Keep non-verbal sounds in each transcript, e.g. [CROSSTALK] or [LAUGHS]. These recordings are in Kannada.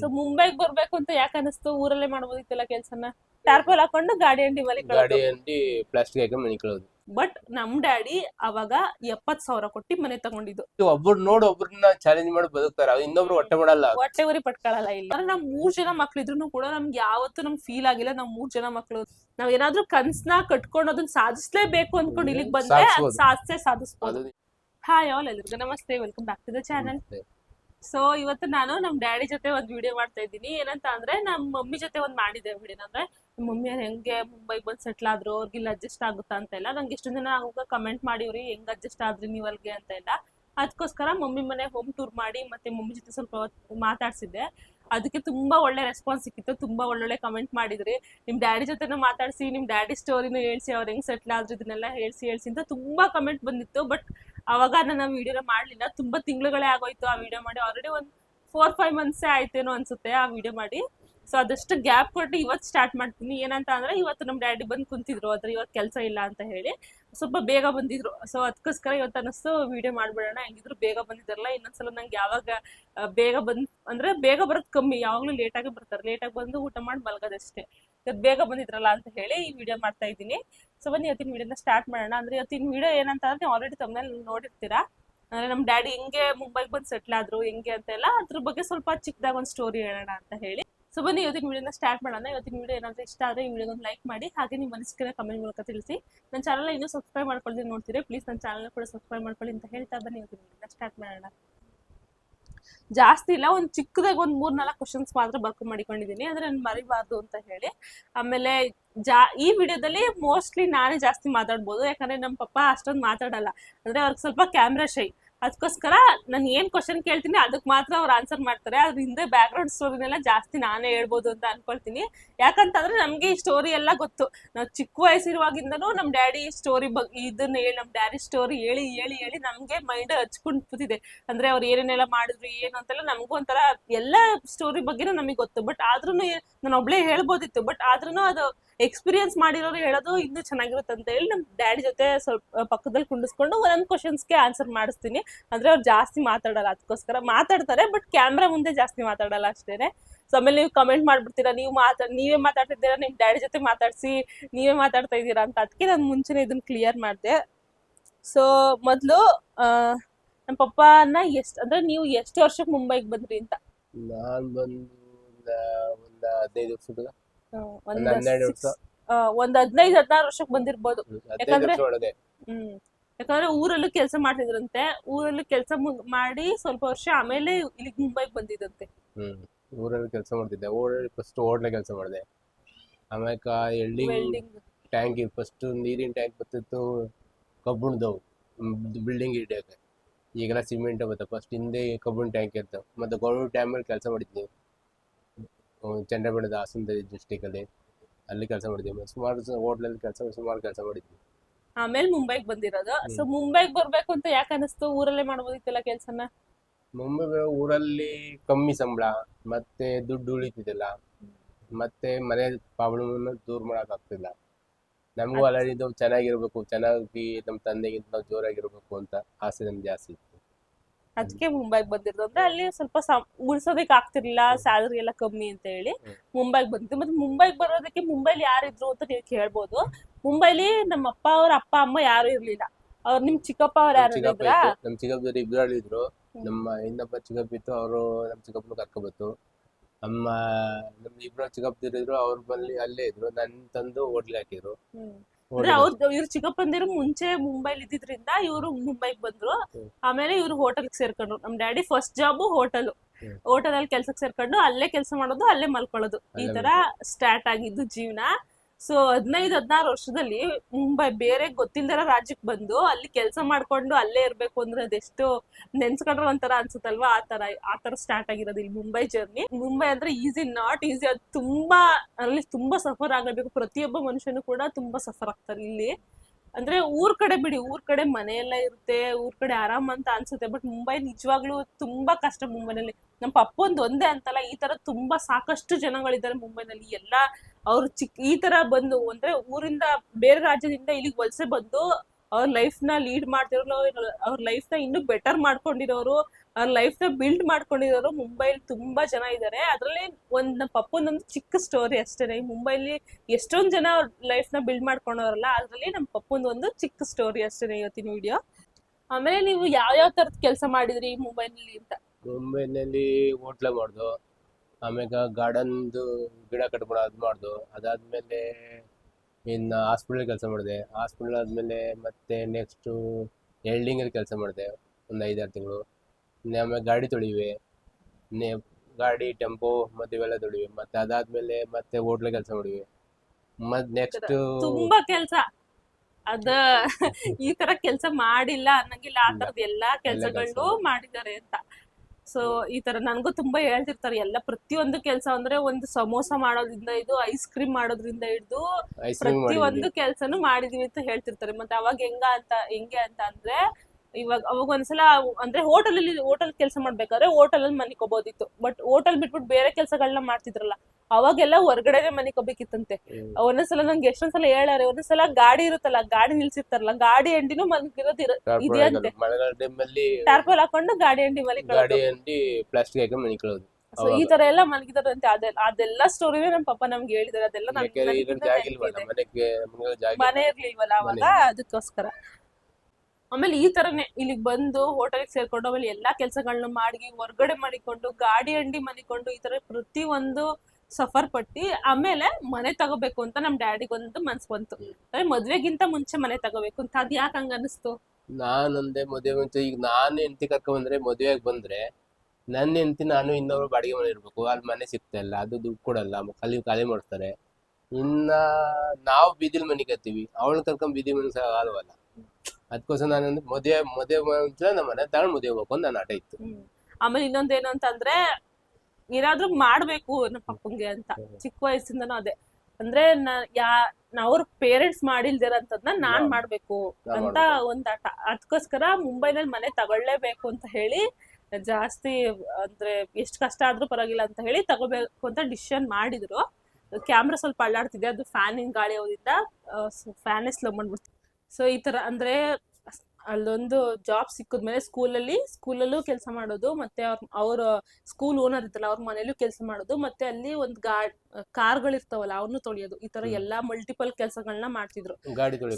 ಸೊ ಮುಂಬೈಗ್ ಬರ್ಬೇಕು ಅಂತ ಯಾಕೆ ಅನಿಸ್ತು? ಊರಲ್ಲೇ ಮಾಡ್ಬೋದಿತ್ತಲ್ಲ ಕೆಲ್ಸನ? ಟಾರ್ಪಲ್ ಹಾಕೊಂಡು ಗಾಡಿ ಅಂಡಿ ಮಲಿ ಗಾಡಿ ಅಂಟಿ ಪ್ಲಾಸ್ಟಿಕ್ ಮನೆ ಕಳೋದು. ಬಟ್ ನಮ್ ಡ್ಯಾಡಿ ಅವಾಗ ಎಪ್ಪತ್ ಸಾವಿರ ಕೊಟ್ಟಿ ಮನೆ ತಗೊಂಡಿದ್ದು. ಒಬ್ರು ನೋಡಿ ಒಬ್ರನ್ನ ಚಾಲೆಂಜ್ ಮಾಡಿ ಬದುಕ್ತಾರೆ. ಇನ್ನೊಬ್ರು ಹೊಟ್ಟೆ ಮಾಡಲ್ಲ ಹೊಟ್ಟೆ ಉರಿ ಪಟ್ಕೊಳಲ್ಲ ಇಲ್ಲ. ಅಂದ್ರೆ ನಮ್ ಮೂರ್ ಜನ ಮಕ್ಳಿದ್ರು ಕೂಡ ನಮ್ಗೆ ಯಾವತ್ತೂ ನಮ್ಗೆ ಫೀಲ್ ಆಗಿಲ್ಲ ನಮ್ ಮೂರ್ ಜನ ಮಕ್ಳು. ನಾವ್ ಏನಾದ್ರೂ ಕನ್ಸ್ನ ಕಟ್ಕೊಂಡು ಅದನ್ನ ಸಾಧಿಸ್ಲೇಬೇಕು ಅನ್ಕೊಂಡು ಇಲ್ಲಿಗೆ ಬಂದ್ರೆ. ಸಾಧಿಸೇ ಸಾಧಿಸ್ಬೋದು. ಹಾಯ್ ಆಲ್ ಎಲ್ರಿಗೂ. ನಮಸ್ತೆ. Welcome back to the channel so ಇವತ್ತು ನಾನು ನಮ್ ಡ್ಯಾಡಿ ಜೊತೆ ಒಂದ್ ವಿಡಿಯೋ ಮಾಡ್ತಾ ಇದ್ದೀನಿ. ಏನಂತ ಅಂದ್ರೆ ನಮ್ ಮಮ್ಮಿ ಜೊತೆ ಒಂದ್ ಮಾಡಿದೆ ವಿಡಿಯೋ ಅಂದ್ರೆ ನಮ್ಮ ಮಮ್ಮಿ ಹೆಂಗೆ ಮುಂಬೈಗೆ ಬಂದು ಸೆಟ್ಲ್ ಆದ್ರು ಅವ್ರಿಗೆ ಇಲ್ಲಿ ಅಡ್ಜಸ್ಟ್ ಆಗುತ್ತಾ ಅಂತ ಎಲ್ಲ. ನಂಗೆ ಇಷ್ಟೊಂದ್ ಜನ ಆಗ ಕಮೆಂಟ್ ಮಾಡಿವ್ರಿ, ಹೆಂಗ್ ಅಡ್ಜಸ್ಟ್ ಆದ್ರಿ ನೀವು ಅಲ್ಲಿಗೆ ಅಂತ ಎಲ್ಲ. ಅದಕ್ಕೋಸ್ಕರ ಮಮ್ಮಿ ಮನೆ ಹೋಮ್ ಟೂರ್ ಮಾಡಿ ಮತ್ತೆ ಮಮ್ಮಿ ಜೊತೆ ಸ್ವಲ್ಪ ಮಾತಾಡ್ಸಿದ್ದೆ. ಅದಕ್ಕೆ ತುಂಬಾ ಒಳ್ಳೆ ರೆಸ್ಪಾನ್ಸ್ ಸಿಕ್ಕಿತ್ತು. ತುಂಬಾ ಒಳ್ಳೊಳ್ಳೆ ಕಮೆಂಟ್ ಮಾಡಿದ್ರಿ. ನಿಮ್ ಡ್ಯಾಡಿ ಜೊತೆನೂ ಮಾತಾಡಿಸಿ, ನಿಮ್ ಡ್ಯಾಡಿ ಸ್ಟೋರಿನೂ ಹೇಳ್ಸಿ, ಅವ್ರು ಹೆಂಗ್ ಸೆಟ್ಲ್ ಆದ್ರು ಇದನ್ನೆಲ್ಲ ಹೇಳ್ಸಿ ಹೇಳ್ಸಿ ಅಂತ ತುಂಬಾ ಕಮೆಂಟ್ ಬಂದಿತ್ತು. ಬಟ್ ಅವಾಗ ನಾನು ವಿಡಿಯೋನ ಮಾಡ್ಲಿಲ್ಲ. ತುಂಬಾ ತಿಂಗಳುಗಳೇ ಆಗೋಯ್ತು ಆ ವಿಡಿಯೋ ಮಾಡಿ. ಆಲ್ರೆಡಿ ಒಂದ್ ಫೋರ್ ಫೈವ್ ಮಂತ್ಸೇ ಆಯ್ತೇನೋ ಅನ್ಸುತ್ತೆ ಆ ವಿಡಿಯೋ ಮಾಡಿ. ಸೊ ಅದಷ್ಟು ಗ್ಯಾಪ್ ಕೊಟ್ಟು ಇವತ್ತು ಸ್ಟಾರ್ಟ್ ಮಾಡ್ತೀನಿ. ಏನಂತ ಅಂದ್ರೆ ಇವತ್ತು ನಮ್ಮ ಡ್ಯಾಡಿ ಬಂದು ಕುಂತಿದ್ರು. ಆದ್ರೆ ಇವತ್ತು ಕೆಲಸ ಇಲ್ಲ ಅಂತ ಹೇಳಿ. ಸ್ವಲ್ಪ ಬೇಗ ಬಂದಿದ್ರು. ಸೊ ಅದಕ್ಕೋಸ್ಕರ ಇವತ್ತು ಅನ್ನಿಸ್ತು ವಿಡಿಯೋ ಮಾಡ್ಬಿಡೋಣ. ಹೆಂಗಿದ್ರು ಬೇಗ ಬಂದಿದ್ದಾರಲ್ಲ. ಇನ್ನೊಂದ್ಸಲ ನಂಗೆ ಯಾವಾಗ ಬೇಗ ಬಂದ್, ಅಂದ್ರೆ ಬೇಗ ಬರೋದು ಕಮ್ಮಿ. ಯಾವಾಗ್ಲೂ ಲೇಟಾಗಿ ಬರ್ತಾರೆ. ಲೇಟಾಗಿ ಬಂದು ಊಟ ಮಾಡಿ ಮಲಗೋದಷ್ಟೇ. ಇವತ್ತು ಬೇಗ ಬಂದಿದ್ರಲ್ಲ ಅಂತ ಹೇಳಿ ಈ ವಿಡಿಯೋ ಮಾಡ್ತಾ ಇದ್ದೀನಿ. ಸೊ ಬನ್ನಿ, ಇವತ್ತಿನ ವಿಡಿಯೋನ ಸ್ಟಾರ್ಟ್ ಮಾಡೋಣ. ಅಂದ್ರೆ ಇವತ್ತಿನ ವಿಡಿಯೋ ಏನಂತ ಅಂದ್ರೆ ಆಲ್ರೆಡಿ ತಮ್ಮಲ್ಲಿ ನೋಡಿರ್ತೀರಾ. ಅಂದ್ರೆ ನಮ್ಮ ಡ್ಯಾಡಿ ಹೆಂಗೆ ಮುಂಬೈಗೆ ಬಂದು ಸೆಟ್ಲ್ ಆದ್ರು, ಹೆಂಗೆ ಅಂತೆಲ್ಲ ಅದ್ರ ಬಗ್ಗೆ ಸ್ವಲ್ಪ ಚಿಕ್ಕದಾಗ ಒಂದು ಸ್ಟೋರಿ ಹೇಳೋಣ ಅಂತ ಹೇಳಿ. ಸೊ ಬನ್ನಿ, ಇವತ್ತಿನ ವಿಡಿಯೋನ ಸ್ಟಾರ್ಟ್ ಮಾಡೋಣ. ಇವತ್ತಿನ ವಿಡಿಯೋ ಏನಾದ್ರು ಇಷ್ಟ ಆದ್ರೆ ಈ ವಿಡಿಯೋಗೊಂದು ಲೈಕ್ ಮಾಡಿ, ಹಾಗೆ ನಿಮ್ಮ ಮನಸ್ಸಿಗೆ ಕಮೆಂಟ್ ಮೂಲಕ ತಿಳಿಸಿ. ನನ್ನ ಚಾನಲ್ ಇನ್ನೂ ಸಬ್ಸ್ಕ್ರೈಬ್ ಮಾಡ್ಕೊಳ್ಳಿ ನೋಡ್ತೀರಿ ಪ್ಲೀಸ್ ನನ್ನ ಚಾನಲ್ ಕೂಡ ಸಬ್ಸ್ಕ್ರೈಬ್ ಮಾಡ್ಕೊಳ್ಳಿ ಅಂತ ಹೇಳ್ತಾ ಬನ್ನಿ. ಇವತ್ತಿನ ವಿಡಿಯೋನ ಸ್ಟಾರ್ಟ್ ಮಾಡೋಣ. ಜಾಸ್ತಿ ಇಲ್ಲ. ಒಂದು ಚಿಕ್ಕದಾಗ ಒಂದ್ ಮೂರ್ ನಾಲ್ಕು ಕ್ವಶನ್ಸ್ ಮಾತ್ರ ಬರ್ಕೊಂಡು ಮಾಡಿಕೊಂಡಿದ್ದೀನಿ. ಅಂದ್ರೆ ನಾನು ಮರಿಬಾರ್ದು ಅಂತ ಹೇಳಿ. ಆಮೇಲೆ ಜಾ, ಈ ವಿಡಿಯೋದಲ್ಲಿ ಮೋಸ್ಟ್ಲಿ ನಾನೇ ಜಾಸ್ತಿ ಮಾತಾಡ್ಬೋದು. ಯಾಕಂದ್ರೆ ನಮ್ಮ ಪಪ್ಪ ಅಷ್ಟೊಂದು ಮಾತಾಡಲ್ಲ. ಅಂದ್ರೆ ಅವ್ರಿಗೆ ಸ್ವಲ್ಪ ಕ್ಯಾಮ್ರಾ ಶೈ ಅದಕ್ಕೋಸ್ಕರ ನಾನು ಏನು ಕ್ವಶನ್ ಕೇಳ್ತೀನಿ ಅದಕ್ಕೆ ಮಾತ್ರ ಅವ್ರು ಆನ್ಸರ್ ಮಾಡ್ತಾರೆ. ಅದ್ರ ಹಿಂದೆ ಬ್ಯಾಕ್ ಗ್ರೌಂಡ್ ಸ್ಟೋರಿನೆಲ್ಲ ಜಾಸ್ತಿ ನಾನೇ ಹೇಳ್ಬೋದು ಅಂತ ಅನ್ಕೊಳ್ತೀನಿ. ಯಾಕಂತಂದ್ರೆ ನಮ್ಗೆ ಈ ಸ್ಟೋರಿ ಎಲ್ಲ ಗೊತ್ತು. ನಾವು ಚಿಕ್ಕ ವಯಸ್ಸಿರುವಾಗಿಂದನು ನಮ್ಮ ಡ್ಯಾಡಿ ಸ್ಟೋರಿ ಬಗ್ಗೆ ಇದನ್ನ ಹೇಳಿ ನಮ್ಮ ಡ್ಯಾಡಿ ಸ್ಟೋರಿ ಹೇಳಿ ಹೇಳಿ ಹೇಳಿ ನಮ್ಗೆ ಮೈಂಡ್ ಹಚ್ಕೊಂಡು ಕೂತಿದೆ ಅಂದ್ರೆ ಅವ್ರು ಏನೇನೆಲ್ಲ ಮಾಡಿದ್ರು, ಏನು ಅಂತೆಲ್ಲ ನಮಗೂ ಒಂಥರ ಎಲ್ಲ ಸ್ಟೋರಿ ಬಗ್ಗೆನೂ ನಮಗೆ ಗೊತ್ತು. ಬಟ್ ಆದ್ರೂ ನಾನು ಒಬ್ಳೇ ಹೇಳ್ಬೋದಿತ್ತು. ಬಟ್ ಆದ್ರೂ ಅದು ಎಕ್ಸ್ಪೀರಿಯನ್ಸ್ ಮಾಡಿರೋರು ಹೇಳೋದು ಇನ್ನೂ ಚೆನ್ನಾಗಿರುತ್ತೆ ಅಂತ ಹೇಳಿ ನಮ್ಮ ಡ್ಯಾಡಿ ಜೊತೆ ಸ್ವಲ್ಪ ಪಕ್ಕದಲ್ಲಿ ಕುಂಡಿಸ್ಕೊಂಡು ಒಂದೊಂದು ಕ್ವಶನ್ಸ್ಗೆ ಆನ್ಸರ್ ಮಾಡಿಸ್ತೀನಿ. ಅಂದ್ರೆ ಅವ್ರು ಜಾಸ್ತಿ ಮಾತಾಡಲ್ಲ. ಅದಕ್ಕೋಸ್ಕರ ಮಾತಾಡ್ತಾರೆ ಬಟ್ ಕ್ಯಾಮ್ರಾ ಮುಂದೆ ಜಾಸ್ತಿ ಮಾತಾಡಲ್ಲ ಅಷ್ಟೇನೆ. ಸೊ ಆಮೇಲೆ ನೀವು ಕಮೆಂಟ್ ಮಾಡ್ಬಿಡ್ತೀರಾ? ನೀವು ಮಾತಾ ನೀವೇ ಮಾತಾಡ್ತಿದ್ದೀರಾ? ನಿಮ್ಮ ಡ್ಯಾಡಿ ಜೊತೆ ಮಾತಾಡ್ಸಿ ನೀವೇ ಮಾತಾಡ್ತಾ ಇದ್ದೀರಾ ಅಂತ. ಅದಕ್ಕೆ ನಾನು ಮುಂಚೆನೆ ಇದನ್ನ ಕ್ಲಿಯರ್ ಮಾಡಿದೆ. ಸೊ ಮೊದಲು ನಮ್ಮ ಪಪ್ಪನ ಎಷ್ಟು ಅಂದ್ರೆ ನೀವು ಎಷ್ಟು ವರ್ಷಕ್ಕೆ ಮುಂಬೈಗೆ ಬಂದ್ರಿ ಅಂತ? ನಾನು ಬಂದು ಒಂದು ಹದಿನೈದು ವರ್ಷದ ಒಂದು ಹನ್ನೆರಡು ವರ್ಷ. ಒಂದ್ ಹದಿನೈದು ಹದಿನಾರು ವರ್ಷಕ್ಕೆ ಬಂದಿರ್ಬೋದು. ಯಾಕಂದ್ರೆ- ಹ್ಮ್ ಯಾಕಂದ್ರೆ ಊರಲ್ಲೂ ಕೆಲಸ ಮಾಡ್ತಿದ್ರಂತೆ. ಊರಲ್ಲೂ ಕೆಲಸ ಮಾಡಿ ಸ್ವಲ್ಪ ವರ್ಷ ಆಮೇಲೆ ಇಲ್ಲಿಗೆ ಮುಂಬೈಗೆ ಬಂದಿದಂತೆ ಊರಲ್ಲಿ ಕೆಲಸ ಮಾಡ್ತಿದ್ದೆ. ಊರಲ್ಲಿ ಫಸ್ಟ್ ಓಡ್ಲೆ ಕೆಲಸ ಮಾಡಿದೆ. ಆಮ್ಯಾಕ ಎಳ್ಳಿ ಟ್ಯಾಂಕ್ ಫಸ್ಟ್ ನೀರಿನ ಟ್ಯಾಂಕ್ ಬರ್ತಿತ್ತು ಕಬ್ಬಿಣದವು ಬಿಲ್ಡಿಂಗ್ ಹಿಡಿಯೋಕೆ ಈಗೆಲ್ಲ ಸಿಮೆಂಟ್ ಬರ್ತವೆ ಫಸ್ಟ್ ಹಿಂದೆ ಕಬ್ಬಿಣ ಟ್ಯಾಂಕ್ ಇರ್ತವೆ ಮತ್ತೆ ಗೌರ್ಮೆಂಟ್ ಡ್ಯಾಮಲ್ಲಿ ಕೆಲಸ ಮಾಡಿದ್ವಿ ಚಂದ್ರಬೇಡದ ಹಾಸನ ಡಿಸ್ಟಿಕಲ್ಲಿ ಅಲ್ಲಿ. ಕೆಲಸ ಮಾಡಿದ್ವಿ ಸುಮಾರು ಹೋಟ್ಲಲ್ಲಿ ಕೆಲಸ ಸುಮಾರು ಕೆಲಸ ಮಾಡಿದ್ವಿ ಆಮೇಲೆ ಮುಂಬೈಗೆ ಬಂದಿರೋದು. ಸೊ ಮುಂಬೈಗೆ ಬರಬೇಕು ಅಂತ ಯಾಕೆ ಅನಿಸ್ತು? ಊರಲ್ಲೇ ಮಾಡ್ಬೋದಿತ್ತಲ್ಲ ಕೆಲ್ಸನ? ಮುಂಬೈ ಊರಲ್ಲಿ ಕಮ್ಮಿ ಸಂಬಳ ಮತ್ತೆ ದುಡ್ಡು ಉಳಿತಿದ್ದಿಲ್ಲ. ಮತ್ತೆ ಮನೆ ಪ್ರಾಬ್ಲಮ್ ದೂರ ಮಾಡಕ್ ಆಗ್ತಿಲ್ಲ ನಮಗೂ ಆಲ್ರೆಡಿ ನಾವು ಚೆನ್ನಾಗಿರ್ಬೇಕು ಚೆನ್ನಾಗಿ ನಮ್ಮ ತಂದೆಗಿಂತ ನಾವು ಜೋರಾಗಿರ್ಬೇಕು ಅಂತ ಆಸೆ ನಮ್ಗೆ ಜಾಸ್ತಿ ಇತ್ತು. ಅದಕ್ಕೆ ಮುಂಬೈಗೆ ಬಂದಿರೋದು ಅಂದ್ರೆ ಅಲ್ಲಿ ಸ್ವಲ್ಪ ಉಳಿಸೋದಕ್ಕೆ ಆಗ್ತಿರ್ಲಿಲ್ಲ ಸ್ಯಾಲರಿ ಎಲ್ಲ ಕಮ್ಮಿ ಅಂತ ಹೇಳಿ ಮುಂಬೈಗೆ ಬಂದಿದ್ದು. ಮತ್ತೆ ಮುಂಬೈಗೆ ಬರೋದಕ್ಕೆ ಮುಂಬೈಲಿ ಯಾರಿದ್ರು ಅಂತ ನೀವು ಕೇಳ್ಬೋದು. ಮುಂಬೈಲಿ ನಮ್ಮ ಅಪ್ಪ ಅವ್ರ ಅಪ್ಪ ಅಮ್ಮ ಯಾರು ಇರ್ಲಿಲ್ಲ. ಅವ್ರ ನಿಮ್ ಚಿಕ್ಕಪ್ಪ ಅವ್ರ ಯಾರು ಚಿಕ್ಕಪ್ಪ ಇದ್ರಾ? ನಮ್ ಚಿಕ್ಕಪ್ಪದವ್ರು ಇಬ್ರು ಇದ್ರು. ನಮ್ಮ ಇನ್ನೊಬ್ಬ ಚಿಕ್ಕಪ್ಪ ಇತ್ತು ಅವರು ನಮ್ಮ ಚಿಕ್ಕಪ್ಪನ ಕರ್ಕೊಬತ್ತು. ನಮ್ಮ ನಮ್ ಇಬ್ರು ಚಿಕ್ಕಪ್ಪ ಇದ್ರು ಅವ್ರು ಬಲ್ಲಿ ಅಲ್ಲೇ ಇದ್ರು ನನ್ ತಂದು ಹೋಟ್ಲಿಗೆ ಹಾಕಿದ್ರು. ಅಂದ್ರೆ ಅವ್ರ ಇವ್ರ ಚಿಕ್ಕಪ್ಪಂದಿರು ಮುಂಚೆ ಮುಂಬೈಲಿ ಇದ್ದಿದ್ರಿಂದ ಇವರು ಮುಂಬೈಗ್ ಬಂದ್ರು. ಆಮೇಲೆ ಇವ್ರು ಹೋಟೆಲ್ ಸೇರ್ಕೊಂಡ್ರು. ನಮ್ daddy first job hotel. Hotel ಅಲ್ಲಿ ಕೆಲ್ಸಕ್ ಸೇರ್ಕೊಂಡು ಅಲ್ಲೇ ಕೆಲಸ ಮಾಡೋದು ಅಲ್ಲೇ ಮಲ್ಕೊಳ್ಳೋದು. ಈ ತರ ಸ್ಟಾರ್ಟ್ ಆಗಿದ್ದು ಜೀವನ. ಸೊ ಹದಿನೈದು, ಹದಿನಾರು ವರ್ಷದಲ್ಲಿ ಮುಂಬೈ ಬೇರೆ ಗೊತ್ತಿಲ್ಲದ ರಾಜ್ಯಕ್ಕೆ ಬಂದು ಅಲ್ಲಿ ಕೆಲಸ ಮಾಡ್ಕೊಂಡು ಅಲ್ಲೇ ಇರಬೇಕು ಅಂದ್ರೆ ಅದೆಷ್ಟು ನೆನ್ಸ್ಕೊಂಡ್ರೆ ಒಂಥರ ಅನ್ಸುತ್ತಲ್ವಾ? ಆ ತರ ಆ ತರ ಸ್ಟಾರ್ಟ್ ಆಗಿರೋದು ಇಲ್ಲಿ ಮುಂಬೈ ಜರ್ನಿ ಮುಂಬೈ ಅಂದ್ರೆ ಈಸಿ ನಾಟ್ ಈಸಿ ಅದು ತುಂಬಾ, ಅಲ್ಲಿ ತುಂಬಾ ಸಫರ್ ಆಗಬೇಕು ಪ್ರತಿಯೊಬ್ಬ ಮನುಷ್ಯನು ಕೂಡ ತುಂಬಾ ಸಫರ್ ಆಗ್ತಾರೆ ಇಲ್ಲಿ. ಅಂದ್ರೆ ಊರ್ ಕಡೆ ಬಿಡಿ, ಊರ್ ಕಡೆ ಮನೆ ಎಲ್ಲ ಇರುತ್ತೆ, ಊರ್ ಕಡೆ ಆರಾಮ್ ಅಂತ ಅನ್ಸುತ್ತೆ. ಬಟ್ ಮುಂಬೈ ನಿಜವಾಗ್ಲೂ ತುಂಬಾ ಕಷ್ಟ ಮುಂಬೈನಲ್ಲಿ. ನಮ್ಮ ಪಪ್ಪಂದು ಒಂದೇ ಅಂತಲ್ಲ, ಈ ತರ ತುಂಬಾ ಸಾಕಷ್ಟು ಜನಗಳಿದ್ದಾರೆ ಮುಂಬೈನಲ್ಲಿ. ಎಲ್ಲ ಅವ್ರು ಚಿಕ್ಕ ಈ ತರ ಬಂದು ಅಂದ್ರೆ ಊರಿಂದ ಬೇರೆ ರಾಜ್ಯದಿಂದ ಇಲ್ಲಿಗೆ ವಲಸೆ ಬಂದು ಅವ್ರ ಲೈಫ್ನ ಲೀಡ್ ಮಾಡ್ತಿರೋ ಅವ್ರ ಲೈಫ್ನ ಇನ್ನೂ ಬೆಟರ್ ಮಾಡ್ಕೊಂಡಿರೋರು, ಅವ್ರ ಲೈಫ್ನ ಬಿಲ್ಡ್ ಮಾಡ್ಕೊಂಡಿರೋರು ಮುಂಬೈಲಿ ತುಂಬಾ ಜನ ಇದ್ದಾರೆ ಅದ್ರಲ್ಲಿ ಒಂದ್ ನಮ್ಮ ಪಪ್ಪನೊಂದು ಚಿಕ್ಕ ಸ್ಟೋರಿ ಅಷ್ಟೇನೆ. ಮುಂಬೈಲಿ ಎಷ್ಟೊಂದ್ ಜನ ಅವ್ರ ಲೈಫ್ನ ಬಿಲ್ಡ್ ಮಾಡ್ಕೊಂಡವ್ರಲ್ಲ, ಅದ್ರಲ್ಲಿ ನಮ್ಮ ಪಪ್ಪಂದು ಒಂದು ಚಿಕ್ಕ ಸ್ಟೋರಿ ಅಷ್ಟೇನೆ ಇವತ್ತಿನ ವಿಡಿಯೋ ಆಮೇಲೆ ನೀವು ಯಾವ ಯಾವ ತರದ್ ಕೆಲಸ ಮಾಡಿದ್ರಿ ಮುಂಬೈನಲ್ಲಿ ಅಂತ? ಮುಂಬೈನಲ್ಲಿ ಹೋಟ್ಲ ಮಾಡ್ದು. ಆಮ್ಯಾಗ ಗಾರ್ಡನ್ದು ಗಿಡ ಕಟ್ಕೊಂಡು ಅದು ಮಾಡ್ದು. ಅದಾದ್ಮೇಲೆ ಇನ್ನು ಹಾಸ್ಪಿಟಲ್ ಕೆಲಸ ಮಾಡಿದೆ. ಹಾಸ್ಪಿಟಲ್ ಆದಮೇಲೆ ಮತ್ತೆ ನೆಕ್ಸ್ಟು ಎಲ್ಡಿಂಗಲ್ಲಿ ಕೆಲಸ ಮಾಡಿದೆ. ಒಂದು ಐದಾರು ತಿಂಗಳು. ಆಮೇಲೆ ಗಾಡಿ ತೊಳಿವೆ. ನೆ ಗಾಡಿ ಟೆಂಪೋ ಮತ್ತೆ ಇವೆಲ್ಲ ತೊಳಿವೆ. ಮತ್ತೆ ಅದಾದ್ಮೇಲೆ ಮತ್ತೆ ಹೋಟ್ಲ ಕೆಲಸ ಮಾಡಿವೆ. ಮತ್ತೆ ನೆಕ್ಸ್ಟ್ ತುಂಬಾ ಕೆಲಸ. ಅದ [LAUGHS] ಈ ತರ ಕೆಲಸ ಮಾಡಿಲ್ಲ ಅನ್ನಂಗಿಲ್ಲ. ಆ ತರದ ಎಲ್ಲಾ ಕೆಲಸಗಳು ಮಾಡಿದ್ದಾರೆ ಅಂತ. ಸೊ ಈ ತರ ನನಗೂ ತುಂಬಾ ಹೇಳ್ತಿರ್ತಾರೆ. ಎಲ್ಲ ಪ್ರತಿಯೊಂದು ಕೆಲ್ಸ ಅಂದ್ರೆ ಒಂದು ಸಮೋಸ ಮಾಡೋದ್ರಿಂದ ಇದು ಐಸ್ ಕ್ರೀಮ್ ಮಾಡೋದ್ರಿಂದ ಹಿಡ್ದು ಪ್ರತಿಯೊಂದು ಕೆಲ್ಸನು ಮಾಡಿದೀವಿ ಅಂತ ಹೇಳ್ತಿರ್ತಾರೆ. ಮತ್ತೆ ಅವಾಗ ಹೆಂಗ ಅಂತ ಹೆಂಗೆ ಅಂತ ಅಂದ್ರೆ ಇವಾಗ ಅವಾಗ ಒಂದ್ಸಲ ಅಂದ್ರೆ ಹೋಟೆಲ್ ಅಲ್ಲಿ ಹೋಟೆಲ್ ಕೆಲಸ ಮಾಡ್ಬೇಕಾದ್ರೆ ಹೋಟೆಲ್ ಅಲ್ಲಿ ಮನಿಕೋಬೋದಿತ್ತು ಬಟ್ ಹೋಟೆಲ್ ಬಿಟ್ಬಿಟ್ಟು ಬೇರೆ ಕೆಲಸಗಳನ್ನ ಮಾಡ್ತಿದ್ರಲ್ಲ ಅವಾಗೆಲ್ಲ ಹೊರ್ಗಡೆನೆ ಮನಿಕೋಬೇಕಿತ್ತಂತೆ. ಒಂದೊಂದ್ಸಲ ನಂಗೆ ಎಷ್ಟೊಂದ್ಸಲ ಹೇಳಾರೆ ಒಂದೊಂದ್ಸಲ ಗಾಡಿ ಇರುತ್ತಲ್ಲ ಗಾಡಿ ನಿಲ್ಸಿರ್ತಾರಲ್ಲ ಗಾಡಿ ಅಂಡಿನೂ ಮಲ್ಗಿರೋದ್ ಟಾರ್ಪಲ್ ಇದೆಯಂತೆ ಹಾಕೋದು. ಟಾರ್ಪಲ್ ಹಾಕೊಂಡು ಗಾಡಿ ಅಂಡಿ ಮಲಿಕೊಳ್ಳೋದು ಸೊ ಈ ತರ ಎಲ್ಲ ಮಲಗಿದಾರಂತೆ. ಅದೆಲ್ಲ ಅದೆಲ್ಲ ಸ್ಟೋರಿನೇ ನಮ್ ಪಪ್ಪ ನಮ್ಗೆ ಹೇಳಿದಾರೆ. ಅದೆಲ್ಲ. ಮನೆ ಇರ್ಲಿಲ್ವಲ್ಲ ಅವಾಗ? ಅದಕ್ಕೋಸ್ಕರ. ಆಮೇಲೆ ಈ ತರನೇ ಇಲ್ಲಿ ಬಂದು ಹೋಟೆಲ್ ಸೇರ್ಕೊಂಡು, ಆಮೇಲೆ ಎಲ್ಲಾ ಕೆಲ್ಸಗಳನ್ನ ಮಾಡಿ, ಹೊರ್ಗಡೆ ಮಾಡಿಕೊಂಡು ಗಾಡಿ ಅಂಡಿ ಮನಿಕೊಂಡು ಈ ತರ ಪ್ರತಿ ಒಂದು ಸಫರ್ ಪಟ್ಟಿ, ಆಮೇಲೆ ಮನೆ ತಗೋಬೇಕು ಅಂತ ನಮ್ ಡ್ಯಾಡಿಗೊಂದು ಮನ್ಸ್ ಬಂತು. ಅಂದ್ರೆ ಮದ್ವೆಗಿಂತ ಮುಂಚೆ ಮನೆ ತಗೋಬೇಕು ಅಂತ ಅದ್ ಯಾಕೆ ಹಂಗ ಅನಿಸ್ತು ನಾನಂದೆ ಮದುವೆ ಮುಂಚೆ ಈಗ ನಾನು ಹೆಂಡತಿ ಕರ್ಕೊಂಡ್ ಬಂದ್ರೆ ಮದುವೆಗೆ ಬಂದ್ರೆ ನನ್ನ ಹೆಂಡತಿ, ನಾನು ಇನ್ನೊಬ್ರು ಬಾಡಿಗೆ ಮನೆ ಇರ್ಬೇಕು. ಅಲ್ಲಿ ಮನೆ ಸಿಗ್ತಾ ಇಲ್ಲ. ಅದು ದುಡ್ಡು ಕೊಡಲ್ಲ. ಖಾಲಿ ಖಾಲಿ ಮಾಡ್ತಾರೆ. ಇನ್ನ ನಾವು ಬೀದಿಲ್ ಮನೆ ಕತ್ತೀವಿ ಅವಳನ್ನ ಕರ್ಕೊಂಡ್ ಬೀದಿ ಮನೆ ಆಗಲ್ವಲ್ಲ ಅದಕ್ಕೋಸ್ಕರ ನಾನು ಮದುವೆ ಮದುವೆ ಮುಂಚೆ ನಮ್ಮ ಮನೆ ತಗೊಂಡು ಮದುವೆ ಹೋಗ್ಬೇಕು ಅಂತ ನನ್ನ ಆಟ ಇತ್ತು. ಆಮೇಲೆ ಇನ್ನೊಂದೇನು ಅಂತಂದ್ರೆ ಏನಾದ್ರೂ ಮಾಡ್ಬೇಕು ನಮ್ಮ ಪಪ್ಪಂಗೆ ಅಂತ. ಚಿಕ್ಕ ವಯಸ್ಸಿಂದನೂ ಅದೇ. ಅಂದ್ರೆ ಯಾ ಅವ್ರ ಪೇರೆಂಟ್ಸ್ ಮಾಡಿಲ್ದಿರಂತದ್ನ ನಾನ್ ಮಾಡ್ಬೇಕು ಅಂತ. ಒಂದ್ ಆಟ. ಅದಕ್ಕೋಸ್ಕರ ಮುಂಬೈನಲ್ಲಿ ಮನೆ ತಗೊಳ್ಳೇಬೇಕು ಅಂತ ಹೇಳಿ ಜಾಸ್ತಿ ಅಂದ್ರೆ ಎಷ್ಟ್ ಕಷ್ಟ ಆದ್ರೂ ಪರವಾಗಿಲ್ಲ ಅಂತ ಹೇಳಿ ತಗೋಬೇಕು ಅಂತ ಡಿಸಿಷನ್ ಮಾಡಿದ್ರು. ಕ್ಯಾಮ್ರಾ ಸ್ವಲ್ಪ ಅಳ್ಳಾಡ್ತಿದೆ ಅದು ಫ್ಯಾನಿನ ಗಾಳಿ ಹೋಗಿದ್ದ ಫ್ಯಾನೇ ಸ್ಲೋ ಮಾಡ್ಬಿಡ್ತು. ಸೊ ಈ ತರ ಅಂದ್ರೆ ಅಲ್ಲೊಂದು ಜಾಬ್ ಸಿಕ್ಕಿದ್ಮೇಲೆ ಸ್ಕೂಲಲ್ಲಿ ಸ್ಕೂಲಲ್ಲೂ ಕೆಲಸ ಮಾಡೋದು ಮತ್ತೆ ಅವ್ರ ಅವ್ರ ಸ್ಕೂಲ್ ಓನರ್ ಇರ್ತಲ್ಲ ಅವ್ರ ಮನೇಲೂ ಕೆಲಸ ಮಾಡೋದು ಮತ್ತೆ ಅಲ್ಲಿ ಒಂದು ಗಾಡ್ ಕಾರ್ಗಳಿರ್ತಾವಲ್ಲ ಅವನು ತೊಳೆಯೋದು. ಈ ತರ ಎಲ್ಲಾ ಮಲ್ಟಿಪಲ್ ಕೆಲಸಗಳನ್ನ ಮಾಡ್ತಿದ್ರು.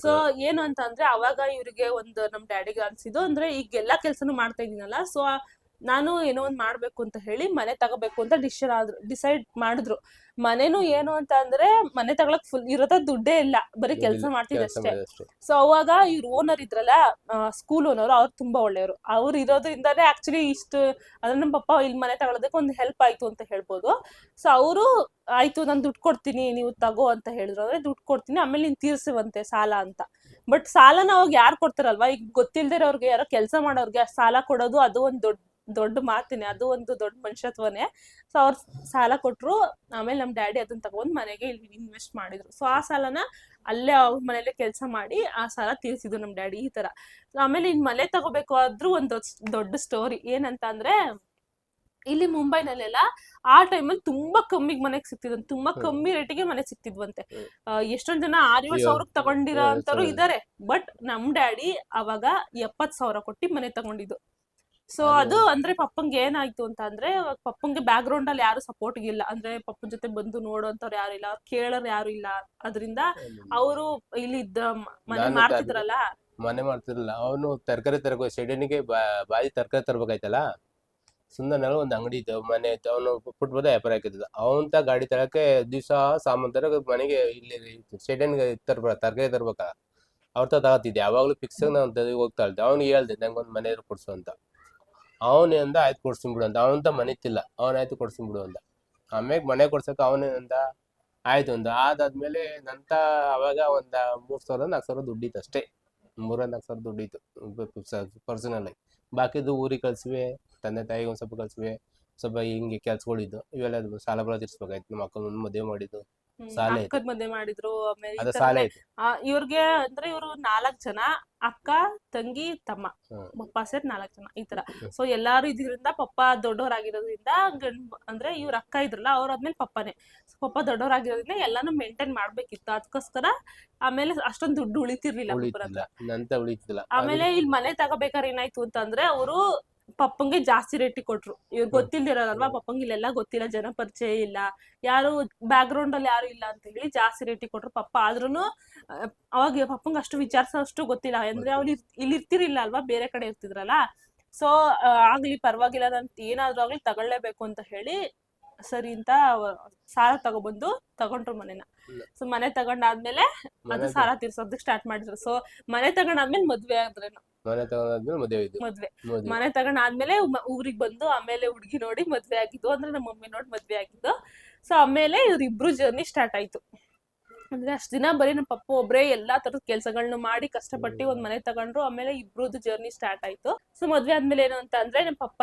ಸೊ ಏನು ಅಂತ ಅಂದ್ರೆ ಅವಾಗ ಇವ್ರಿಗೆ ಒಂದು ನಮ್ ಡ್ಯಾಡಿಗೆ ಅನ್ಸಿದ್ದು ಅಂದ್ರೆ ಈಗ ಎಲ್ಲಾ ಕೆಲ್ಸನೂ ಮಾಡ್ತಾ ಇದೀನಲ್ಲ ಸೊ ನಾನು ಏನೋ ಒಂದು ಮಾಡಬೇಕು ಅಂತ ಹೇಳಿ ಮನೆ ತಗೋಬೇಕು ಅಂತ ಡಿಸಿಷನ್ ಆದ್ರು ಡಿಸೈಡ್ ಮಾಡಿದ್ರು. ಮನೇನು ಏನು ಅಂತ ಅಂದ್ರೆ ಮನೆ ತಗೊಳಕ್ ಫುಲ್ ಇರೋದ ದುಡ್ಡೇ ಇಲ್ಲ. ಬರೀ ಕೆಲಸ ಮಾಡ್ತೀವಿ ಮಾಡ್ತಿದ್ದಷ್ಟೇ ಮಾಡೋದಷ್ಟೇ ಸೊ ಅವಾಗ ಇವ್ರ ಓನರ್ ಇದ್ರಲ್ಲ ಸ್ಕೂಲ್ ಓನರ್ ಅವ್ರು ತುಂಬಾ ಒಳ್ಳೆಯವರು. ಅವ್ರು ಇರೋದ್ರಿಂದಾನೇ ಆಕ್ಚುಲಿ ಇಷ್ಟು ಅಂದ್ರೆ ನಮ್ಮ ಪಪ್ಪ ಇಲ್ಲಿ ಮನೆ ತಗೊಳೋದಕ್ಕೆ ಒಂದು ಹೆಲ್ಪ್ ಆಯ್ತು ಅಂತ ಹೇಳ್ಬೋದು. ಸೊ ಅವರು ಆಯ್ತು ನಾನು ದುಡ್ಡು ಕೊಡ್ತೀನಿ ನೀವು ತಗೋ ಅಂತ ಹೇಳಿದ್ರು. ಅಂದ್ರೆ ದುಡ್ಡು ಕೊಡ್ತೀನಿ ಆಮೇಲೆ ನೀನ್ ತೀರ್ಸುವಂತೆ ಸಾಲ ಅಂತ. ಬಟ್ ಸಾಲನ ಅವಾಗ ಯಾರು ಕೊಡ್ತಾರಲ್ವಾ? ಈಗ ಗೊತ್ತಿಲ್ದಿರೋರ್ಗೆ ಯಾರೋ ಕೆಲಸ ಮಾಡೋರ್ಗೆ ಸಾಲ ಕೊಡೋದು ಅದು ಒಂದು ದೊಡ್ಡ ದೊಡ್ಡ ಮಾತಿನೇ ಅದು ಒಂದು ದೊಡ್ಡ ಮನುಷ್ಯತ್ವನೇ. ಸೊ ಅವ್ರು ಸಾಲ ಕೊಟ್ರು ಆಮೇಲೆ ನಮ್ಮ ಡ್ಯಾಡಿ ಅದನ್ನ ತಗೊಂಡ್ ಮನೆಗೆ ಇಲ್ಲಿ ಇನ್ವೆಸ್ಟ್ ಮಾಡಿದ್ರು. ಸೊ ಆ ಸಾಲನ ಅಲ್ಲೇ ಅವ್ರ ಮನೇಲೆ ಕೆಲಸ ಮಾಡಿ ಆ ಸಾಲ ತೀರ್ಸಿದ್ರು ನಮ್ ಡ್ಯಾಡಿ ಈ ತರ. ಆಮೇಲೆ ಇನ್ ಮನೆ ತಗೋಬೇಕು ಆದ್ರೂ ಒಂದ್ ದೊಡ್ಡ- ಸ್ಟೋರಿ ಏನಂತ ಅಂದ್ರೆ ಇಲ್ಲಿ ಮುಂಬೈನಲ್ಲೆಲ್ಲ ಆ ಟೈಮಲ್ಲಿ ತುಂಬಾ ಕಮ್ಮಿಗೆ ಮನೆಗೆ ಸಿಗ್ತಿದ್ವಂತೆ ತುಂಬಾ. ಕಮ್ಮಿ ರೇಟಿಗೆ ಮನೆ ಸಿಗ್ತಿದ್ವಂತೆ. ಆ, ಎಷ್ಟೊಂದ್ ಜನ ಆರ್ ಏಳು ಸಾವಿರ ಸಾವಿರಕ್ಕೆ ತಗೊಂಡಿರೋ ಅಂತವ್ರು ಇದಾರೆ. ಬಟ್ ನಮ್ ಡ್ಯಾಡಿ ಅವಾಗ ಎಪ್ಪತ್ ಸಾವಿರ ಕೊಟ್ಟಿ ಮನೆ ತಗೊಂಡಿದ್ದು. ಸೊ ಅದು- ಅದು ಅಂದ್ರೆ ಪಪ್ಪಂಗೆ ಏನಾಯ್ತು ಅಂತ ಅಂದ್ರೆ ಪಪ್ಪಂಗೆ ಬ್ಯಾಕ್ ಗ್ರೌಂಡ್ ಅಲ್ಲಿ ಯಾರು ಸಪೋರ್ಟ್ ಇಲ್ಲ. ಅಂದ್ರೆ ಪಪ್ಪನ್ ಜೊತೆ ಬಂದು ನೋಡೋಂತವ್ರು ಯಾರು ಇಲ್ಲ ಅವ್ರು ಕೇಳೋರು ಯಾರು ಇಲ್ಲ. ಅದರಿಂದ ಅವರು ಇಲ್ಲಿ ಇದ್ದ ಮನೆ ಮಾಡ್ತಿದ್ರಲ್ಲ ಮನೆ ಮಾಡ್ತಿರ್ಲಿಲ್ಲ ಅವನು ತರಕಾರಿ ತರಬೇಕು ಶೆಡಿನಿಗೆ ಬಾಯಿ ತರಕಾರಿ ತರಬೇಕಾಯ್ತಲ್ಲ? ಸುಂದರ್ನಲ್ಲಿ ಒಂದು ಅಂಗಡಿ ಇತ್ತು ಮನೆ ಇತ್ತು. ಅವನು ಪುಟ್ಬದ ವ್ಯಾಪಾರ ಹಾಕಿದ್ದ. ಅವಂತ ಗಾಡಿ ತರಕ್ಕೆ ದಿವಸ ಸಾಮಾನ್ ತರ ಮನೆಗೆ ಇಲ್ಲಿ ಸೆಡನ್ಗೆ ತರ್ಬ ತರಕಾರಿ ತರ್ಬೇಕಾ. ಅವ್ರ ತ ಯಾವಾಗಲೂ ಫಿಕ್ಸ್ ನಾನು ಹೋಗ್ತಾ ಇದ್ದೆ ಅವ್ನಿಗೆ ಹೇಳ್ದೆ ನಂಗೆ ಒಂದು ಮನೆ ಕೊಡ್ಸು ಅಂತ. ಅವನೇಂದ ಆಯ್ತು ಕೊಡ್ಸಿನ್ ಬಿಡು ಅಂತ ಅವನಂತ ಮನೆತಿಲ್ಲ ಅವನಾಯ್ತು ಕೊಡ್ಸಿನ್ ಬಿಡು ಅಂದ. ಆಮ್ಯಾಗ ಮನೆ ಕೊಡ್ಸಕ್ಕೆ ಅವನೇನಂದ ಆಯ್ತು ಅಂದ. ಅದಾದ್ಮೇಲೆ ನಂತ ಅವಾಗ ಒಂದ ಮೂರ್ ಸಾವಿರ ನಾಲ್ಕು ಸಾವಿರ ದುಡ್ಡಿತ್ತು ಅಷ್ಟೇ. ಮೂರ ನಾಲ್ಕು ಸಾವಿರ ದುಡ್ಡಿತ್ತು ಪರ್ಸನಲ್ ಆಗಿ. ಬಾಕಿದು ಊರಿಗೆ ಕಳ್ಸಿವೆ, ತಂದೆ, ತಾಯಿಗೆ ಒಂದ್ ಸ್ವಲ್ಪ ಕಳ್ಸಿವೆ. ಸ್ವಲ್ಪ ಹಿಂಗೆ ಕೆಲ್ಸಗಳಿದ್ದು ಇವೆಲ್ಲ ಅದು ಸಾಲ ಬಲ ತೀರ್ಸ್ಬೇಕಾಯ್ತು. ನಮ್ಮ ಮಕ್ಕಳನ್ನ ಮದುವೆ ಮಾಡಿದ್ದು. ಸಾಲ. ಅಕ್ಕದ್ ಮದ್ವೆ ಮಾಡಿದ್ರು ಆಮೇಲೆ ಅದ ಆ, ಇವ್ರಿಗೆ ಅಂದ್ರೆ ಇವ್ರು ನಾಲ್ಕ್ ಜನ ಅಕ್ಕ ತಂಗಿ ತಮ್ಮ. ಹ್ಮ್. ಪಪ್ಪ ಸೇರಿ ನಾಲ್ಕ್ ಜನ ಈ ತರ. ಸೊ ಎಲ್ಲಾರು ಇದ್ರಿಂದ ಪಪ್ಪ ದೊಡ್ಡವರಾಗಿರೋದ್ರಿಂದ ಗಂಡ್ ಅಂದ್ರೆ ಇವ್ರ ಅಕ್ಕ ಇದ್ರಲ್ಲ ಅವ್ರ ಆದ್ಮೇಲೆ ಪಪ್ಪನೇ. ಸೊ ಪಪ್ಪ ದೊಡ್ಡವರಾಗಿರೋದ್ರಿಂದ ಎಲ್ಲಾನು ಮೇಂಟೈನ್ ಮಾಡ್ಬೇಕಿತ್ತು. ಅದಕ್ಕೋಸ್ಕರ ಆಮೇಲೆ ಅಷ್ಟೊಂದು ದುಡ್ಡು ಉಳಿತಿರ್ಲಿಲ್ಲ ಒಬ್ಬರ ಉಳಿತಿಲ್ಲ ನಂತ ಉಳಿತಿಲ್ಲ ಆಮೇಲೆ ಇಲ್ಲಿ ಮನೆ ತಗೋಬೇಕಾದ್ರೆ ಏನಾಯ್ತು ಅಂತಂದ್ರೆ ಅವರು ಪಪ್ಪಂಗೆ ಜಾಸ್ತಿ ರೇಟಿಗೆ ಕೊಟ್ರು. ಇವ್ರು ಗೊತ್ತಿಲ್ದಿರೋದಲ್ವಾ? ಪಪ್ಪಂಗೆ ಇಲ್ಲೆಲ್ಲ ಗೊತ್ತಿಲ್ಲ ಜನ ಪರಿಚಯ ಇಲ್ಲ. ಯಾರು ಬ್ಯಾಕ್ ಗ್ರೌಂಡ್ ಅಲ್ಲಿ ಯಾರು ಇಲ್ಲ ಅಂತ ಹೇಳಿ ಜಾಸ್ತಿ ರೇಟಿಗೆ ಕೊಟ್ರು ಪಪ್ಪ. ಆದ್ರೂನು ಅವಾಗ ಪಪ್ಪಂಗೆ ಅಷ್ಟು ವಿಚಾರಿಸೋಷ್ಟು ಗೊತ್ತಿಲ್ಲ. ಅಂದ್ರೆ ಅವ್ರು ಇಲ್ಲಿ ಇರ್ತಿರಿಲ್ಲ ಅಲ್ವಾ ಬೇರೆ ಕಡೆ ಇರ್ತಿದ್ರಲ್ಲ? ಸೊ ಆಗ್ಲಿ ಪರವಾಗಿಲ್ಲ ನಾನು ಏನಾದ್ರೂ ಆಗ್ಲಿ ತಗೊಳ್ಳೇಬೇಕು ಅಂತ ಹೇಳಿ ಸರಿ ಅಂತ ಸಾಲ ತಗೊಬಂದು ತಗೊಂಡ್ರು ಮನೆನ. ಸೊ ಮನೆ ತಗೊಂಡಾದ್ಮೇಲೆ ಅದು ಸಾಲ ತೀರ್ಸೋದಕ್ಕೆ ಸ್ಟಾರ್ಟ್ ಮಾಡಿದ್ರು. ಸೊ ಮನೆ ತಗೊಂಡಾದ್ಮೇಲೆ ಮದ್ವೆ ಆದ್ರೇನು. ಮನೆ ತಗೊಂಡಾದ್ಮೇಲೆ ಮದುವೆ ಇದ್ದು ಮದ್ವೆ. ಮದುವೆ. ಮನೆ ತಗೊಂಡಾದ್ಮೇಲೆ ಊರಿಗೆ ಬಂದು ಆಮೇಲೆ ಹುಡುಗಿ ನೋಡಿ ಮದ್ವೆ ಆಗಿದ್ದು ಅಂದ್ರೆ ನಮ್ಮ ಮಮ್ಮಿ ನೋಡಿ ಮದ್ವೆ ಆಗಿದ್ದು. ಸೊ ಆಮೇಲೆ ಇವ್ರಿಬ್ರು ಜರ್ನಿ ಸ್ಟಾರ್ಟ್ ಆಯ್ತು. ಅಂದ್ರೆ ಅಷ್ಟ್ ದಿನ ಬರೀ ನಮ್ಮ ಪಪ್ಪ ಒಬ್ರೇ ಎಲ್ಲಾ ತರದ ಕೆಲ್ಸಗಳನ್ನ ಮಾಡಿ ಕಷ್ಟಪಟ್ಟು ಒಂದ್ ಮನೆ ತಗೊಂಡ್ರು ಆಮೇಲೆ ಇಬ್ರದ್ದು ಜರ್ನಿ ಸ್ಟಾರ್ಟ್ ಆಯ್ತು. ಸೊ ಮದ್ವೆ ಆದ್ಮೇಲೆ ಏನು ಅಂತ ಅಂದ್ರೆ ನಮ್ಮ ಪಪ್ಪ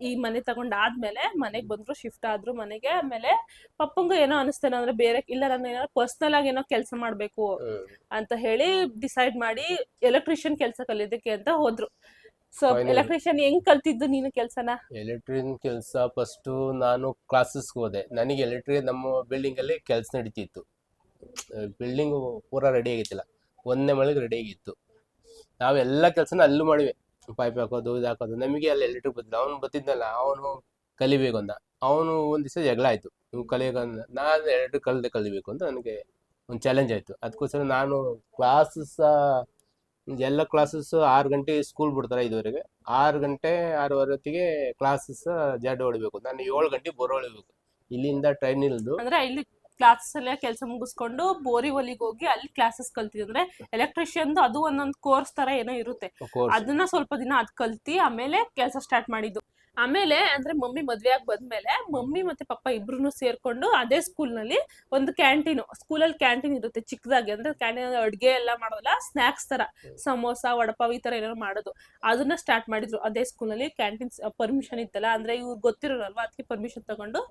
ಈ ಮನೆ ತಗೊಂಡಾದ್ಮೇಲೆ ಮನೆಗ್ ಬಂದ್ರು ಶಿಫ್ಟ್ ಆದ್ರು ಮನೆಗೆ ಆಮೇಲೆ ಪಪ್ಪಂಗ ಏನೋ ಅನಸ್ತೇನ ಅಂದ್ರೆ ಬೇರೆ ಇಲ್ಲ ನಾನು ಏನೋ ಪರ್ಸನಲ್ ಆಗಿ ಏನೋ ಕೆಲಸ ಮಾಡ್ಬೇಕು ಅಂತ ಹೇಳಿ ಡಿಸೈಡ್ ಮಾಡಿ ಎಲೆಕ್ಟ್ರಿಷಿಯನ್ ಕೆಲಸ ಕಲಿಯೋದಕ್ಕೆ ಅಂತ ಹೋದ್ರು. ಸೊ. ಎಲೆಕ್ಟ್ರಿಷಿಯನ್ ಹೆಂಗ್ ಕಲ್ತಿದ್ದು ನೀನು ಕೆಲ್ಸನ? ಎಲೆಕ್ಟ್ರಿನ್ ಕೆಲಸ ಫಸ್ಟ್ ನಾನು ಕ್ಲಾಸಸ್ ಹೋದೆ. ನನಗೆ ಎಲೆಕ್ಟ್ರಿ ನಮ್ಮ ಬಿಲ್ಡಿಂಗ್ ಅಲ್ಲಿ ಕೆಲಸ ನಡೀತಿತ್ತು. ಬಿಲ್ಡಿಂಗ್ ಪೂರ ರೆಡಿ ಆಗಿತ್ತಿಲ್ಲ ಒಂದನೇ ಮಳೆಗೆ ರೆಡಿ ಆಗಿತ್ತು. ನಾವೆಲ್ಲ ಕೆಲಸನ ಅಲ್ಲೂ ಮಾಡಿವೆ. ಪೈಪ್ ಹಾಕೋದು, ಇದು ಹಾಕೋದು, ನಮಗೆ ಅಲ್ಲಿ ಎಲೆಕ್ಟ್ರಿಕ್ ಬಂದಿಲ್ಲ ಅವನು ಬತ್ತಿದ್ನಲ್ಲ ಅವನು ಕಲಿಬೇಕು ಅಂತ ಅವನು ಒಂದು ದಿವಸ ಜಗಳ ಆಯಿತು. ನೀವು ಕಲಿಯೋಕಂದ ನಾನು ಎಲೆಕ್ಟ್ರಿಕ್ ಕಲ್ದೆ ಕಲಿಬೇಕು ಅಂತ ನನಗೆ ಒಂದು ಚಾಲೆಂಜ್ ಆಯಿತು. ಅದಕ್ಕೋಸ್ಕರ ನಾನು ಕ್ಲಾಸಸ್ ಎಲ್ಲ ಕ್ಲಾಸಸ್ ಆರು ಗಂಟೆ ಸ್ಕೂಲ್ ಬಿಡ್ತಾರೆ ಐದುವರೆಗೆ ಆರು ಗಂಟೆ ಆರೂವರೆ ಹೊತ್ತಿಗೆ ಕ್ಲಾಸಸ್ ಜಡ್ ಹೊಡಿಬೇಕು. ನಾನು ಏಳು ಗಂಟೆ ಹೊಡಿಬೇಕು. ಇಲ್ಲಿಂದ ಟ್ರೈನ್ ಇಲ್ದು. ಅಂದ್ರೆ ಇಲ್ಲಿ ಕ್ಲಾಸಸ್ ಅಲ್ಲೇ ಕೆಲಸ ಮುಗಿಸ್ಕೊಂಡು ಬೋರಿವಲಿಗೆ ಹೋಗಿ ಅಲ್ಲಿ ಕ್ಲಾಸಸ್ ಕಲ್ತಿದ್ವಿ. ಅಂದ್ರೆ ಎಲೆಕ್ಟ್ರಿಷಿಯನ್ ಅದು ಒಂದೊಂದು ಕೋರ್ಸ್ ತರ ಏನೋ ಇರುತ್ತೆ. ಅದನ್ನ ಸ್ವಲ್ಪ ದಿನ ಅದ್ ಕಲ್ತಿ ಆಮೇಲೆ ಕೆಲಸ ಸ್ಟಾರ್ಟ್ ಮಾಡಿದ್ದು. ಆಮೇಲೆ ಅಂದ್ರೆ ಮಮ್ಮಿ ಮದ್ವೆ ಆಗಿ ಬಂದ್ಮೇಲೆ ಮಮ್ಮಿ ಮತ್ತೆ ಪಪ್ಪ ಇಬ್ರು ಸೇರ್ಕೊಂಡು ಅದೇ ಸ್ಕೂಲ್ನಲ್ಲಿ ಒಂದು ಕ್ಯಾಂಟೀನ್ ಸ್ಕೂಲಲ್ಲಿ ಕ್ಯಾಂಟೀನ್ ಇರುತ್ತೆ ಚಿಕ್ಕದಾಗಿ ಅಂದ್ರೆ ಕ್ಯಾಂಟೀನ್ ಅಡ್ಗೆ ಎಲ್ಲ ಮಾಡೋಲ್ಲ ಸ್ನಾಕ್ಸ್ ತರ. ಸಮೋಸ ವಡಪಾವ್ ಈ ತರ ಏನಾದ್ರು ಮಾಡೋದು. ಅದನ್ನ ಸ್ಟಾರ್ಟ್ ಮಾಡಿದ್ರು. ಅದೇ ಸ್ಕೂಲಲ್ಲಿ ಕ್ಯಾಂಟೀನ್ ಪರ್ಮಿಷನ್ ಇತ್ತಲ್ಲ. ಅಂದ್ರೆ ಇವ್ರು ಗೊತ್ತಿರೋರಲ್ವಾ? ಅದಕ್ಕೆ ಪರ್ಮಿಷನ್ ತಗೊಂಡು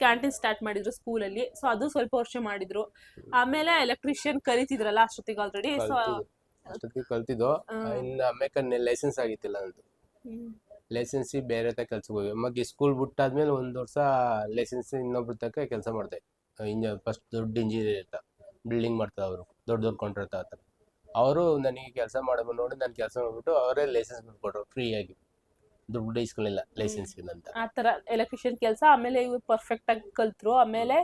ಕ್ಯಾಂಟೀನ್ ಸ್ಟಾರ್ಟ್ ಮಾಡಿದ್ರು ಸ್ಕೂಲಲ್ಲಿ. ಸೊ ಅದು ಸ್ವಲ್ಪ ವರ್ಷ ಮಾಡಿದ್ರು. ಆಮೇಲೆ ಎಲೆಕ್ಟ್ರಿಷಿಯನ್ ಕಲಿತಿದ್ರಲ್ಲ ಅಷ್ಟೊತ್ತಿಗೆ ಆಲ್ರೆಡಿ ಸೊ ಅಷ್ಟೊತ್ತಿಗೆ ಕಲ್ತಿದ್ದು. ಇನ್ನು ಆಮೇಲೆ ಲೈಸೆನ್ಸ್ ಆಗಿತ್ತಿಲ್ಲ ನಂದು. ಲೈಸೆನ್ಸ್ ಬೇರೆ ತ ಕೆಲ್ಸಕ್ಕೆ ಹೋಗಿ. ಮತ್ತೆ ಸ್ಕೂಲ್ ಬಿಟ್ಟಾದ್ಮೇಲೆ ಒಂದು ವರ್ಷ ಲೈಸೆನ್ಸ್ ಇನ್ನೊಬ್ರ ತಕ್ಕ ಕೆಲಸ ಮಾಡಿದೆ. ಇಂಜ ಫಸ್ಟ್ ದೊಡ್ಡ ಇಂಜಿನಿಯರ್ ಇರ್ತ. ಬಿಲ್ಡಿಂಗ್ ಮಾಡ್ತಾರೆ ಅವರು. ದೊಡ್ಡ ದೊಡ್ಡ ಕಾಂಟ್ರಾಕ್ಟ್ ಆತ ಅವರು ನನಗೆ ಕೆಲಸ ಮಾಡೋದು ನೋಡಿ ನಾನು ಕೆಲಸ ಮಾಡ್ಬಿಟ್ಟು ಅವರೇ ಲೈಸೆನ್ಸ್ ಕೊಟ್ಟರು ಫ್ರೀಯಾಗಿ ದುಡ್ಡು ಇಸ್ಕೊಳ್ಳಿಲ್ಲ ಲೈಸೆನ್ಸ್ ಅಂತ. ಆ ತರ ಎಲೆಕ್ಟ್ರಿಷಿಯನ್ ಕೆಲಸ ಆಮೇಲೆ ಇವ್ರು ಪರ್ಫೆಕ್ಟ್ ಆಗಿ ಕಲ್ತ್ರು ಆಮೇಲೆ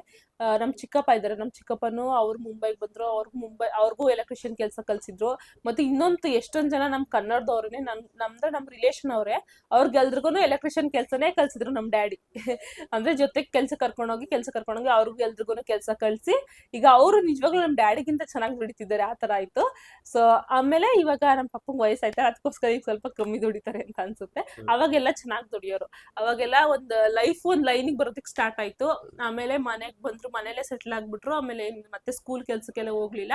ನಮ್ ಚಿಕ್ಕಪ್ಪ ಇದಾರೆ. ನಮ್ ಚಿಕ್ಕಪ್ಪನು ಅವ್ರು ಮುಂಬೈಗೆ ಬಂದ್ರು. ಅವ್ರ ಮುಂಬೈ ಅವ್ರಿಗೂ ಎಲೆಕ್ಟ್ರಿಷಿಯನ್ ಕೆಲಸ ಕಲ್ಸಿದ್ರು. ಮತ್ತೆ ಇನ್ನೊಂದು ಎಷ್ಟೊಂದ್ ಜನ ನಮ್ ಕನ್ನಡದವ್ರನ್ನೇ ನಮ್ ನಮ್ದು ನಮ್ ರಿಲೇಷನ್ ಅವ್ರೆ ಅವ್ರಿಗೆಲ್ರಿಗೂ ಎಲೆಕ್ಟ್ರಿಷಿಯನ್ ಕೆಲಸನೇ ಕಲ್ಸಿದ್ರು ನಮ್ ಡ್ಯಾಡಿ. [LAUGHS] ಅಂದ್ರೆ ಜೊತೆಗೆ ಕೆಲ್ಸ ಕರ್ಕೊಂಡೋಗಿ ಕೆಲ್ಸ ಕರ್ಕೊಂಡೋಗಿ ಅವ್ರಿಗೂ ಎಲ್ರಿಗೂ ಕೆಲಸ ಕಲ್ಸಿ ಈಗ ಅವರು ನಿಜವಾಗ್ಲೂ ನಮ್ ಡ್ಯಾಡಿಗಿಂತ ಚೆನ್ನಾಗಿ ದುಡಿತಿದ್ದಾರೆ ಆ ತರ ಆಯ್ತು. ಸೊ ಆಮೇಲೆ ಇವಾಗ ನಮ್ ಪಪ್ಪಂಗ್ ವಯಸ್ಸಾಯ್ತಾರೆ ಅದಕ್ಕೋಸ್ಕರ ಈಗ ಸ್ವಲ್ಪ ಕಮ್ಮಿ ದುಡಿತಾರೆ ಅಂತ ಅನ್ಸುತ್ತೆ. ಅವಾಗೆಲ್ಲ ಚೆನ್ನಾಗಿ ದುಡಿಯೋರು. ಅವಾಗೆಲ್ಲ ಒಂದ್ ಲೈಫ್ ಒಂದ್ ಲೈನಿಗೆ ಬರೋದಕ್ಕೆ ಸ್ಟಾರ್ಟ್ ಆಯ್ತು. ಆಮೇಲೆ ಮನೆಗ್ ಬಂದ್ರು ಮನೇಲೆ ಸೆಟ್ಲ್ ಆಗ್ಬಿಟ್ರು. ಆಮೇಲೆ ಮತ್ತೆ ಸ್ಕೂಲ್ ಕೆಲ್ಸಕ್ಕೆಲ್ಲ ಹೋಗ್ಲಿಲ್ಲ.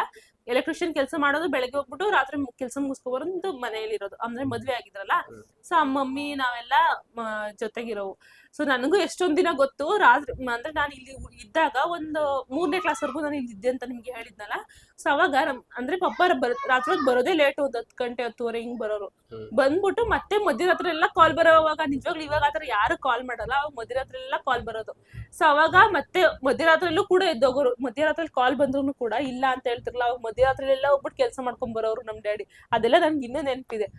ಎಲೆಕ್ಟ್ರಿಷಿಯನ್ ಕೆಲಸ ಮಾಡೋದು ಬೆಳಗ್ಗೆ ಹೋಗ್ಬಿಟ್ಟು ರಾತ್ರಿ ಕೆಲಸ ಮುಗಿಸ್ಕೊ ಬರೋದು ಮನೇಲಿ ಇರೋದು. ಅಂದ್ರೆ ಮದ್ವೆ ಆಗಿದ್ರಲ್ಲ. ಸೊ ಸೊ ಮಮ್ಮಿ ನಾವೆಲ್ಲ ಜೊತೆಗಿರೋವು. ಸೊ ನನಗೂ ಎಷ್ಟೊಂದ್ ದಿನ ಗೊತ್ತು. ರಾತ್ರಿ ಅಂದ್ರೆ ನಾನು ಇಲ್ಲಿ ಇದ್ದಾಗ ಒಂದು ಮೂರನೇ ಕ್ಲಾಸ್ ವರ್ಗು ನಾನು ಇಲ್ಲಿ ಇದ್ದೆ ಅಂತ ನಿಮ್ಗೆ ಹೇಳಿದ್ನಲ್ಲ. ಸೊ ಅವಾಗ ನಮ್ ಅಂದ್ರೆ ಪಪ್ಪ ಬರ್ ರಾತ್ರಿ ಹೊತ್ತು ಬರೋದೇ ಲೇಟ್ ಹೋದ್ ಹತ್ತು ಗಂಟೆ ಹತ್ತುವರೆ ಹಿಂಗ್ ಬರೋರು. ಬಂದ್ಬಿಟ್ಟು ಮತ್ತೆ ಮಧ್ಯರಾತ್ರಿ ಎಲ್ಲ ಕಾಲ್ ಬರೋವಾಗ ನಿಜವಾಗ್ಲೂ ಇವಾಗ ಆತರ ಯಾರು ಕಾಲ್ ಮಾಡಲ್ಲ ಅವಾಗ ಮಧ್ಯರಾತ್ರಿ ಎಲ್ಲ ಕಾಲ್ ಬರೋದು. ಸೊ ಅವಾಗ ಮತ್ತೆ ಮಧ್ಯರಾತ್ರಿಯಲ್ಲೂ ಕೂಡ ಎದ್ದೋಗೋರು ಮಧ್ಯರಾತ್ರಿ ಕಾಲ್ ಬಂದ್ರು ಕೂಡ ಇಲ್ಲ ಅಂತ ಹೇಳ್ತಿರಲ್ಲ ಅವಾಗ ಮಧ್ಯರಾತ್ರಿ ಎಲ್ಲ ಹೋಗ್ಬಿಟ್ಟು ಕೆಲಸ ಮಾಡ್ಕೊಂಡ್ ಬರೋರು ನಮ್ ಡ್ಯಾಡಿ ಅದೆಲ್ಲ ನನ್ಗೆ ಇನ್ನೂ ನೆನಪಿದೆ.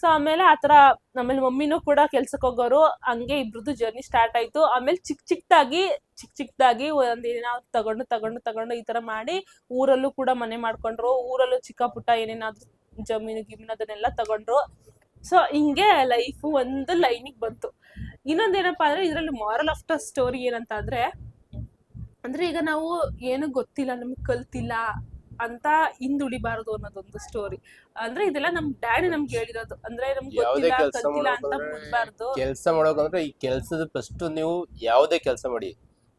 ಸೊ ಆಮೇಲೆ ಆ ಥರ ಆಮೇಲೆ ಮಮ್ಮಿನೂ ಕೂಡ ಕೆಲ್ಸಕ್ಕೆ ಹೋಗೋರು, ಹಂಗೆ ಇಬ್ರದ್ದು ಜರ್ನಿ ಸ್ಟಾರ್ಟ್ ಆಯ್ತು. ಆಮೇಲೆ ಚಿಕ್ಕ ಚಿಕ್ಕದಾಗಿ ಚಿಕ್ಕ ಚಿಕ್ಕದಾಗಿ ಒಂದ್ ಏನಾದ್ರು ತಗೊಂಡು ತಗೊಂಡು ತಗೊಂಡು ಈ ತರ ಮಾಡಿ ಊರಲ್ಲೂ ಕೂಡ ಮನೆ ಮಾಡ್ಕೊಂಡ್ರು. ಊರಲ್ಲೂ ಚಿಕ್ಕ ಪುಟ್ಟ ಏನೇನಾದ್ರು ಜಮೀನು, ಗಿಮೀನು ಅದನ್ನೆಲ್ಲ ತಗೊಂಡ್ರು. ಸೊ ಹಿಂಗೆ ಲೈಫ್ ಒಂದು ಲೈನಿಗೆ ಬಂತು. ಇನ್ನೊಂದೇನಪ್ಪ ಅಂದ್ರೆ ಇದ್ರಲ್ಲಿ ಮಾರಲ್ ಆಫ್ ದ ಸ್ಟೋರಿ ಏನಂತ ಅಂದ್ರೆ ಅಂದ್ರೆ ಈಗ ನಾವು ಏನು ಗೊತ್ತಿಲ್ಲ, ನಮ್ಗೆ ಕಲ್ತಿಲ್ಲ. ಅಂತ ಹಿಂದುಳಿಬಾರದು ಅನ್ನೋದೊಂದು ಸ್ಟೋರಿ ಅಂದ್ರೆ ಇದೆಲ್ಲ ನಮ್ ಡ್ಯಾಡಿ ನಮ್ಗೆ ಹೇಳಿರೋದು. ಅಂದ್ರೆ ನಮ್ಗೆ ಯಾವುದೇ ಗೊತ್ತಿಲ್ಲ ಕೆಲ್ಸ ಕಲ್ತಿಲ್ಲ ಅಂತ ಮುಂದ್ಬಾರ್ದು ಕೆಲಸ ಮಾಡೋಕಂದ್ರೆ ಈ ಕೆಲಸದ ಫಸ್ಟ್ ನೀವು ಯಾವುದೇ ಕೆಲಸ ಮಾಡಿ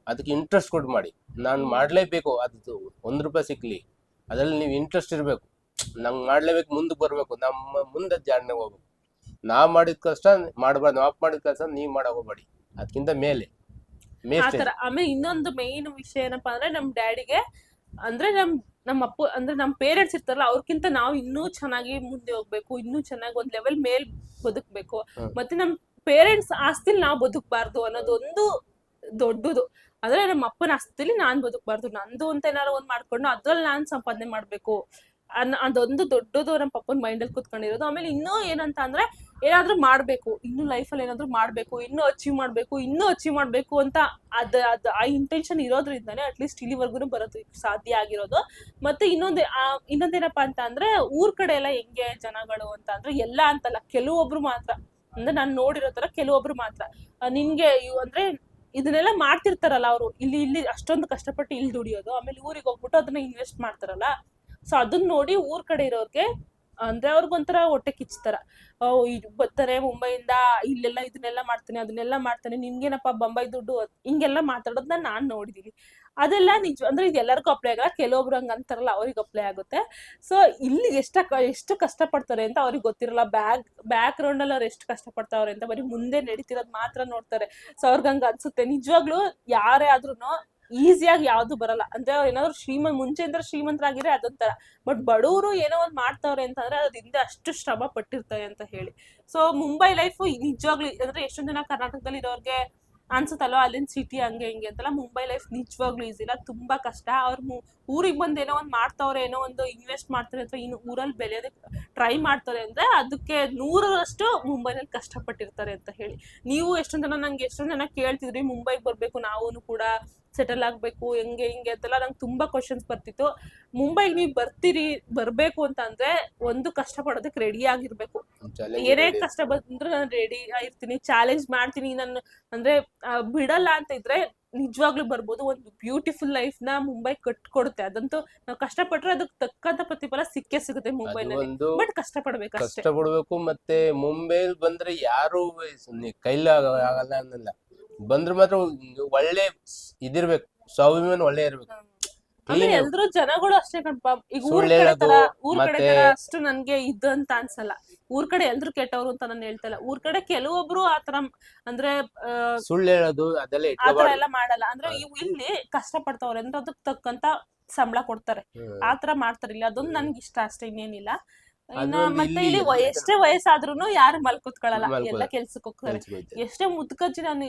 ಅದಕ್ಕೆ ಇಂಟ್ರೆಸ್ಟ್ ಕೊಟ್ಟು ಮಾಡಿ. ನಾನು ಮಾಡಲೇಬೇಕು ಅದು ಒಂದು ರೂಪಾಯಿ ಸಿಕ್ಲಿ. ಅದ್ರಲ್ಲಿ ನೀವು ಇಂಟ್ರೆಸ್ಟ್ ಇರಬೇಕು. ನಂಗೆ ಮಾಡ್ಲೇಬೇಕು ಮುಂದಕ್ಕೆ ಬರಬೇಕು ನಮ್ಮ ಮುಂದೆ ಜಾಡ್ನೆ ಹೋಗ್ಬೇಕು. ನಾ ಮಾಡಿದ ಕಷ್ಟ ಮಾಡಬಾರ್ದು ನಾವು ಮಾಡಿದ ಕೆಲಸ ನೀವು ಮಾಡಕ್ ಹೋಗ್ಬೇಡಿ. ಅದಕ್ಕಿಂತ ಮೇಲೆ. ಮೇಲ್ ಆತರ. ಆಮೇಲೆ ಇನ್ನೊಂದು ಮೇನ್ ವಿಷಯ ಏನಪ್ಪಾ ಅಂದ್ರೆ ನಮ್ ಡ್ಯಾಡಿಗೆ ಅಂದ್ರೆ ನಮ್ ನಮ್ಮ ಅಪ್ಪ ಅಂದ್ರೆ ನಮ್ ಪೇರೆಂಟ್ಸ್ ಇರ್ತಾರಲ್ಲ ಅವ್ರಕ್ಕಿಂತ ನಾವು ಇನ್ನೂ ಚೆನ್ನಾಗಿ ಮುಂದೆ ಹೋಗ್ಬೇಕು ಇನ್ನೂ ಚೆನ್ನಾಗಿ ಒಂದ್ ಲೆವೆಲ್ ಮೇಲ್ ಬದುಕ್ಬೇಕು. ಮತ್ತೆ ನಮ್ ಪೇರೆಂಟ್ಸ್ ಆಸ್ತಿಲಿ ನಾವು ಬದುಕಬಾರ್ದು ಅನ್ನೋದೊಂದು ದೊಡ್ಡದು. ಅಂದ್ರೆ ನಮ್ಮ ಅಪ್ಪನ ಆಸ್ತಿಲಿ ನಾನ್ ಬದುಕಬಾರ್ದು ನಂದು ಅಂತ ಏನಾರು ಒಂದ್ ಮಾಡ್ಕೊಂಡು ಅದ್ರಲ್ಲಿ ನಾನ್ ಸಂಪಾದನೆ ಮಾಡ್ಬೇಕು. ಅನ್ ಅದೊಂದು ದೊಡ್ಡದು ನಮ್ಮ ಪಪ್ಪನ ಮೈಂಡಲ್ಲಿ ಕುತ್ಕೊಂಡಿರೋದು. ಆಮೇಲೆ ಇನ್ನೂ ಏನಂತ ಅಂದ್ರೆ ಏನಾದ್ರೂ ಮಾಡ್ಬೇಕು, ಇನ್ನು ಲೈಫಲ್ಲಿ ಏನಾದ್ರೂ ಮಾಡ್ಬೇಕು, ಇನ್ನೂ ಅಚೀವ್ ಮಾಡ್ಬೇಕು, ಇನ್ನೂ ಅಚೀವ್ ಮಾಡ್ಬೇಕು ಅಂತ ಅದ, ಅದ್ ಆ ಇಂಟೆನ್ಷನ್ ಇರೋದ್ರಿಂದಾನೆ ಅಟ್ಲೀಸ್ಟ್ ಇಲ್ಲಿವರೆಗೂ ಬರೋದು ಸಾಧ್ಯ ಆಗಿರೋದು. ಮತ್ತೆ ಇನ್ನೊಂದು ಇನ್ನೊಂದೇನಪ್ಪಾ ಅಂತ ಅಂದ್ರೆ ಊರ್ ಕಡೆ ಎಲ್ಲ ಹೆಂಗೆ ಜನಗಳು ಅಂತ ಅಂದ್ರೆ ಎಲ್ಲ ಅಂತಲ್ಲ, ಕೆಲವೊಬ್ರು ಮಾತ್ರ, ಅಂದ್ರೆ ನಾನು ನೋಡಿರೋ ತರ ಕೆಲವೊಬ್ರು ಮಾತ್ರ. ನಿನ್ಗೆ ಇವ್- ಅಂದ್ರೆ ಇದನ್ನೆಲ್ಲ ಮಾಡ್ತಿರ್ತಾರಲ್ಲ ಅವರು, ಇಲ್ಲಿ ಇಲ್ಲಿ ಅಷ್ಟೊಂದು ಕಷ್ಟಪಟ್ಟು ಇಲ್ಲಿ ದುಡಿಯೋದು, ಆಮೇಲೆ ಊರಿಗೆ ಹೋಗ್ಬಿಟ್ಟು ಅದನ್ನ ಇನ್ವೆಸ್ಟ್ ಮಾಡ್ತಾರಲ್ಲ. ಸೊ ಅದನ್ನ ನೋಡಿ ಊರ್ ಕಡೆ ಇರೋರ್ಗೆ ಅಂದ್ರೆ ಅವ್ರಿಗೊಂಥರ ಹೊಟ್ಟೆ ಕಿಚ್ತಾರ. ಬರ್ತಾರೆ ಮುಂಬೈಯಿಂದ, ಇಲ್ಲೆಲ್ಲ ಇದನ್ನೆಲ್ಲ ಮಾಡ್ತಾನೆ, ಅದನ್ನೆಲ್ಲ ಮಾಡ್ತಾನೆ, ನಿಮ್ಗೇನಪ್ಪ ಬಂಬೈ ದುಡ್ಡು, ಹಿಂಗೆಲ್ಲ ಮಾತಾಡೋದನ್ನ ನಾನ್ ನೋಡಿದೀನಿ. ಅದೆಲ್ಲ ನಿಜ, ಅಂದ್ರೆ ಇದು ಎಲ್ಲರಿಗೂ ಅಪ್ಲೈ ಆಗಲ್ಲ, ಕೆಲವೊಬ್ರು ಹಂಗ ಅಂತಾರಲ್ಲ, ಅವ್ರಿಗೆ ಅಪ್ಲೈ ಆಗುತ್ತೆ. ಸೊ ಇಲ್ಲಿ ಎಷ್ಟ ಎಷ್ಟು ಕಷ್ಟಪಡ್ತಾರೆ ಅಂತ ಅವ್ರಿಗೆ ಗೊತ್ತಿರಲ್ಲ ಬ್ಯಾಕ್ ಬ್ಯಾಕ್ ಗ್ರೌಂಡ್ ಅಲ್ಲಿ ಅವ್ರು ಎಷ್ಟು ಕಷ್ಟಪಡ್ತಾವ್ರೆ ಅಂತ, ಬರೀ ಮುಂದೆ ನಡೀತಿರೋದ್ ಮಾತ್ರ ನೋಡ್ತಾರೆ. ಸೊ ಅವ್ರಿಗೆ ಹಂಗ ಅನ್ಸುತ್ತೆ. ನಿಜವಾಗ್ಲೂ ಯಾರೇ ಆದ್ರೂನು ಈಸಿಯಾಗಿ ಯಾವ್ದು ಬರಲ್ಲ. ಅಂದ್ರೆ ಅವ್ರು ಏನಾದ್ರು ಶ್ರೀಮಂತ ಮುಂಚೆಯಿಂದ ಶ್ರೀಮಂತರಾಗಿದ್ರೆ ಅದೊಂಥರ ಬಟ್ ಬಡವರು ಏನೋ ಒಂದ್ ಮಾಡ್ತಾವ್ರೆ ಅಂತಂದ್ರೆ ಹಿಂದೆ ಅಷ್ಟು ಶ್ರಮ ಪಟ್ಟಿರ್ತಾರೆ ಅಂತ ಹೇಳಿ. ಸೊ ಮುಂಬೈ ಲೈಫ್ ನಿಜವಾಗ್ಲಿ, ಅಂದ್ರೆ ಎಷ್ಟೊಂದ್ ಜನ ಕರ್ನಾಟಕದಲ್ಲಿ ಇರೋರ್ಗೆ ಅನ್ಸುತ್ತಲ್ಲ ಅಲ್ಲಿನ ಸಿಟಿ ಹಂಗೆ ಹಿಂಗೆ ಅಂತಲ್ಲ, ಮುಂಬೈ ಲೈಫ್ ನಿಜವಾಗ್ಲೂ ಈಸಿ ಇಲ್ಲ. ತುಂಬಾ ಕಷ್ಟ. ಅವ್ರ ಊರಿಗೆ ಬಂದು ಏನೋ ಒಂದು ಮಾಡ್ತಾವ್ರೆ, ಏನೋ ಒಂದು ಇನ್ವೆಸ್ಟ್ ಮಾಡ್ತಾರೆ ಅಥವಾ ಇನ್ನು ಊರಲ್ಲಿ ಬೆಳೆಯೋದಕ್ಕೆ ಟ್ರೈ ಮಾಡ್ತಾರೆ ಅಂದ್ರೆ ಅದಕ್ಕೆ ನೂರರಷ್ಟು ಮುಂಬೈನಲ್ಲಿ ಕಷ್ಟಪಟ್ಟಿರ್ತಾರೆ ಅಂತ ಹೇಳಿ. ನೀವು ಎಷ್ಟೊಂದ್ ಜನ ನಂಗೆ ಎಷ್ಟೊಂದ್ ಜನ ಕೇಳ್ತಿದ್ರಿ, ಮುಂಬೈಗೆ ಬರ್ಬೇಕು ನಾವು ಕೂಡ ಸೆಟಲ್ ಆಗ್ಬೇಕು ಹೆಂಗೆ ಹಿಂಗೆ ಅಂತೆಲ್ಲ ನಂಗೆ ತುಂಬಾ ಕ್ವಶನ್ಸ್ ಬರ್ತಿತ್ತು. ಮುಂಬೈಗೆ ನೀವು ಬರ್ತೀರಿ ಬರ್ಬೇಕು ಅಂತ ಅಂದ್ರೆ ಒಂದು ಕಷ್ಟ ಪಡೋದಕ್ಕೆ ರೆಡಿ ಆಗಿರ್ಬೇಕು ಏನೇ ಕಷ್ಟ ಬಂದ್ರು ನಾನು ರೆಡಿ ಆಗಿರ್ತೀನಿ ಚಾಲೆಂಜ್ ಮಾಡ್ತೀನಿ ನಾನು ಅಂದ್ರೆ ಬಿಡಲ್ಲ ಅಂತ ಇದ್ರೆ ನಿಜವಾಗ್ಲೂ ಬರ್ಬೋದು. ಒಂದು ಬ್ಯೂಟಿಫುಲ್ ಲೈಫ್ನ ಮುಂಬೈ ಕಟ್ಕೊಡುತ್ತೆ. ಅದಂತೂ ನಾವು ಕಷ್ಟಪಟ್ರೆ ಅದಕ್ಕೆ ತಕ್ಕಂತ ಪ್ರತಿಫಲ ಸಿಕ್ಕೇ ಸಿಗುತ್ತೆ ಮುಂಬೈನಲ್ಲಿ. ಬಟ್ ಕಷ್ಟ ಪಡ್ಬೇಕು ಕಷ್ಟ ಪಡ್ಬೇಕು ಮತ್ತೆ ಮುಂಬೈಲ್ ಬಂದ್ರೆ ಯಾರು ಕೈಲಾಗಲ್ಲ ಆಗಲ್ಲ ಅನ್ನಲ್ಲ. ಬಂದ್ರೆ ಮಾತ್ರ ಒಳ್ಳೆ ಇದಿರ್ಬೇಕು ಸ್ವಾಭಿಮಾನ ಒಳ್ಳೆ ಇರ್ಬೇಕು. ಆಮೇಲೆ ಎಲ್ರು ಜನಗಳು ಅಷ್ಟೇ ಕಣಪ್ಪ. ಈಗ ಊರ್ ಸುಳ್ಳು ಕಡೆ ಹೇಳೋದು, ಊರ್ ಕಡೆ ಮತ್ತೆ- ಅಷ್ಟು ನನ್ಗೆ ಇದು ಅಂತ ಅನ್ಸಲ್ಲ. ಊರ್ ಕಡೆ ಎಲ್ರು ಕೆಟ್ಟವ್ರು ಅಂತ ನಾನು ಹೇಳ್ತಲ್ಲ ಊರ್ ಕಡೆ ಕೆಲವೊಬ್ರು ಆತರ ಅಂದ್ರೆ ಆ, ಸುಳ್ಳು ಹೇಳೋದು ಅದೆಲ್ಲ ಆತರ ಇಟ್ಕೋಬಾರ್ದು. ಎಲ್ಲ ಮಾಡಲ್ಲ. ಅಂದ್ರೆ ಇವ್ ಇಲ್ಲಿ ಕಷ್ಟ ಪಡ್ತಾವ್ರೆ ಅಂದ್ರೆ ಅದಕ್ಕೆ ತಕ್ಕಂತ ಸಂಬಳ ಕೊಡ್ತಾರೆ. ಹ್ಮ್. ಆತರ ಮಾಡ್ತಾರಿಲ್ಲ. ಇಲ್ಲಿ ಅದೊಂದು ನನ್ಗೆ ಇಷ್ಟ ಅಷ್ಟೇ ಇನ್ನೇನಿಲ್ಲ. ಇನ್ನ ಮತ್ತೆ ಇಲ್ಲಿ ಎಷ್ಟೇ ವಯಸ್ಸಾದ್ರೂನು ಯಾರು ಮಲ್ ಕುತ್ಕೊಳ್ಳಲ್ಲ. ಎಲ್ಲ ಕೆಲ್ಸಕ್ಕೆ ಹೋಗ್ತಾರೆ. ಎಷ್ಟೇ ಮುದುಕಜ್ಜಿ ನಾನು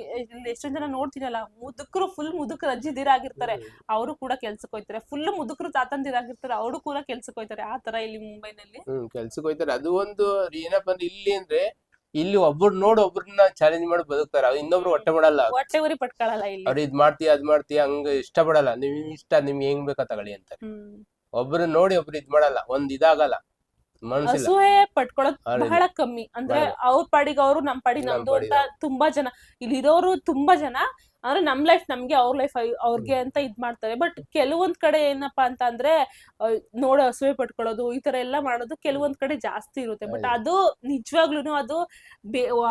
ಎಷ್ಟೊಂದ್ ಜನ ನೋಡ್ತೀನಲ್ಲ ಮುದುಕರು ಫುಲ್ ಮುದುಕರು ಅಜ್ಜಿದಿರಾಗಿರ್ತಾರೆ ಅವರು ಕೂಡ ಕೆಲ್ಸಕ್ಕೆ ಹೋಯ್ತಾರೆ. ಫುಲ್ ಮುದುಕರು ತಾತಂದಿರಾಗಿರ್ತಾರೆ ಅವರು ಕೂಡ ಕೆಲ್ಸಕ್ಕೆ ಹೋಯ್ತಾರೆ. ಆ ತರ ಇಲ್ಲಿ ಮುಂಬೈನಲ್ಲಿ. ಕೆಲ್ಸಕ್ಕೆ ಹೋಯ್ತಾರೆ. ಅದು ಒಂದು ಏನಪ್ಪ ಅಂದ್ರೆ ಇಲ್ಲಿ ಅಂದ್ರೆ ಇಲ್ಲಿ ಒಬ್ರು ನೋಡಿ ಒಬ್ರನ್ನ ಚಾಲೆಂಜ್ ಮಾಡಿ ಬದುಕ್ತಾರೆ. ಇನ್ನೊಬ್ರು ಹೊಟ್ಟೆ ಮಾಡಲ್ಲ ಹೊಟ್ಟೆ ಉರಿ ಪಟ್ಕೊಳ್ಳಲ್ಲ ಇಲ್ಲಿ. ಅವ್ರು ಇದ್ ಮಾಡ್ತೀಯ ಅದ್ ಮಾಡ್ತೀಯ ಹಂಗ ಇಷ್ಟ ಪಡಲ್ಲ. ನಿಮ್ ಇಷ್ಟ ನಿಮ್ಗೆ ಹೆಂಗ್ ಬೇಕಾ ತಗೊಳ್ಳಿ ಅಂತಾರೆ. ಒಬ್ರು ನೋಡಿ ಒಬ್ರು ಇದ್ ಮಾಡಲ್ಲ. ಒಂದ್ ಇದಾಗಲ್ಲ. ಮನ್ಸಿಲ್ಲ. ಪಟ್ಕೊಳ್ಳೋದ್ ಬಹಳ ಕಮ್ಮಿ. ಅಂದ್ರೆ. ಅವ್ರ ಪಾಡಿಗೆ ಅವ್ರು ನಮ್ ಪಾಡಿ ನಮ್ದು ಅಂತ ತುಂಬಾ ಜನ ಇಲ್ಲಿರೋರು ತುಂಬಾ ಜನ ಅಂದ್ರೆ ನಮ್ ಲೈಫ್ ನಮ್ಗೆ ಅವ್ರ ಲೈಫ್ ಅವ್ರಿಗೆ ಅಂತ ಇದ್ ಮಾಡ್ತಾರೆ. ಬಟ್ ಕೆಲವೊಂದ್ ಕಡೆ ಏನಪ್ಪಾ ಅಂತ ಅಂದ್ರೆ ನೋಡ ಅಸೂಯೆ ಪಟ್ಕೊಳ್ಳೋದು ಈ ತರ ಎಲ್ಲ ಮಾಡೋದು ಕೆಲವೊಂದ್ ಕಡೆ ಜಾಸ್ತಿ ಇರುತ್ತೆ. ಬಟ್ ಅದು ನಿಜವಾಗ್ಲೂನು ಅದು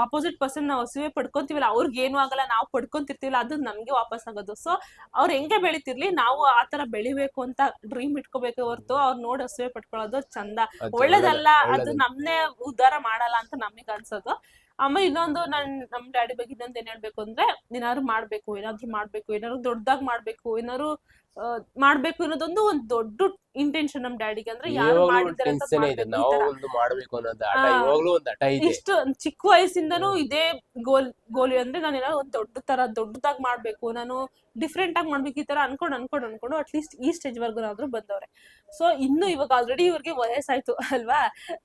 ಆಪೋಸಿಟ್ ಪರ್ಸನ್ ನಾವು ಅಸೂಯೆ ಪಡ್ಕೊಂತೀವಲ್ಲ ಅವ್ರಿಗೆ ಏನು ಆಗಲ್ಲ ನಾವು ಪಡ್ಕೊಂತಿರ್ತೀವಲ್ಲ ಅದು ನಮ್ಗೆ ವಾಪಸ್ ಆಗೋದು. ಸೊ ಅವ್ರು ಹೆಂಗೆ ಬೆಳಿತಿರ್ಲಿ ನಾವು ಆ ತರ ಬೆಳಿಬೇಕು ಅಂತ ಡ್ರೀಮ್ ಇಟ್ಕೋಬೇಕು ಹೊರತು ಅವ್ರು ನೋಡಿ ಅಸೂಯೆ ಪಟ್ಕೊಳ್ಳೋದು ಚಂದ. ಒಳ್ಳೇದಲ್ಲ ಅದು ನಮ್ನೇ ಉದ್ಧಾರ ಮಾಡಲ್ಲ ಅಂತ ನಮಗ್ ಅನ್ಸೋದು. ಆಮೇಲೆ ಇನ್ನೊಂದು ನನ್ ನಮ್ ಡ್ಯಾಡಿ ಬಗ್ಗೆ ಇನ್ನೊಂದ್ ಏನ್ ಹೇಳ್ಬೇಕು ಅಂದ್ರೆ ಏನಾದ್ರು ಮಾಡ್ಬೇಕು ಏನಾದ್ರು ಮಾಡ್ಬೇಕು ಏನಾದ್ರು ದೊಡ್ಡದಾಗ್ ಮಾಡ್ಬೇಕು ಏನಾದ್ರು ಮಾಡ್ಬೇಕು ಅನ್ನೋದೊಂದು ಒಂದ್ ದೊಡ್ಡ ಇಂಟೆನ್ಷನ್ ನಮ್ ಡ್ಯಾಡಿಗೆ ಅಂದ್ರೆ ಯಾರು ಇವಾಗ್ಲೂ ಮಾಡಿದ್ದಾರೆ ಅಂತ ಟೆನ್ಷನ್ ಮಾಡ್ಬೇಕು ಈ ತರ. ಒಂದು ಮಾಡ್ಬೇಕು ಅನ್ನೋದು ಹಠ ಹಾ. ಇವಾಗ್ಲೂ ಒಂದು ಹಠ ಇದೆ. ಇಷ್ಟು ಚಿಕ್ಕ ವಯಸ್ಸಿಂದನೂ ಇದೇ ಗೋಲ್ ಗೋಲಿ ಅಂದ್ರೆ ನಾನು ಏನಾದ್ರು ಒಂದ್ ದೊಡ್ಡ ತರ ದೊಡ್ಡದಾಗ್ ಮಾಡ್ಬೇಕು ನಾನು ಡಿಫ್ರೆಂಟ್ ಆಗಿ ಮಾಡ್ಬೇಕು ಈ ತರ ಅನ್ಕೊಂಡು ಅನ್ಕೊಂಡ್ ಅನ್ಕೊಂಡು ಅಟ್ಲೀಸ್ಟ್ ಈ ಸ್ಟೇಜ್ ವರ್ಗು ಆದ್ರೂ ಬಂದವ್ರೆ. ಸೊ ಇನ್ನು ಇವಾಗ ಆಲ್ರೆಡಿ ಇವ್ರಿಗೆ ವಯಸ್ಸಾಯ್ತು ಅಲ್ವಾ?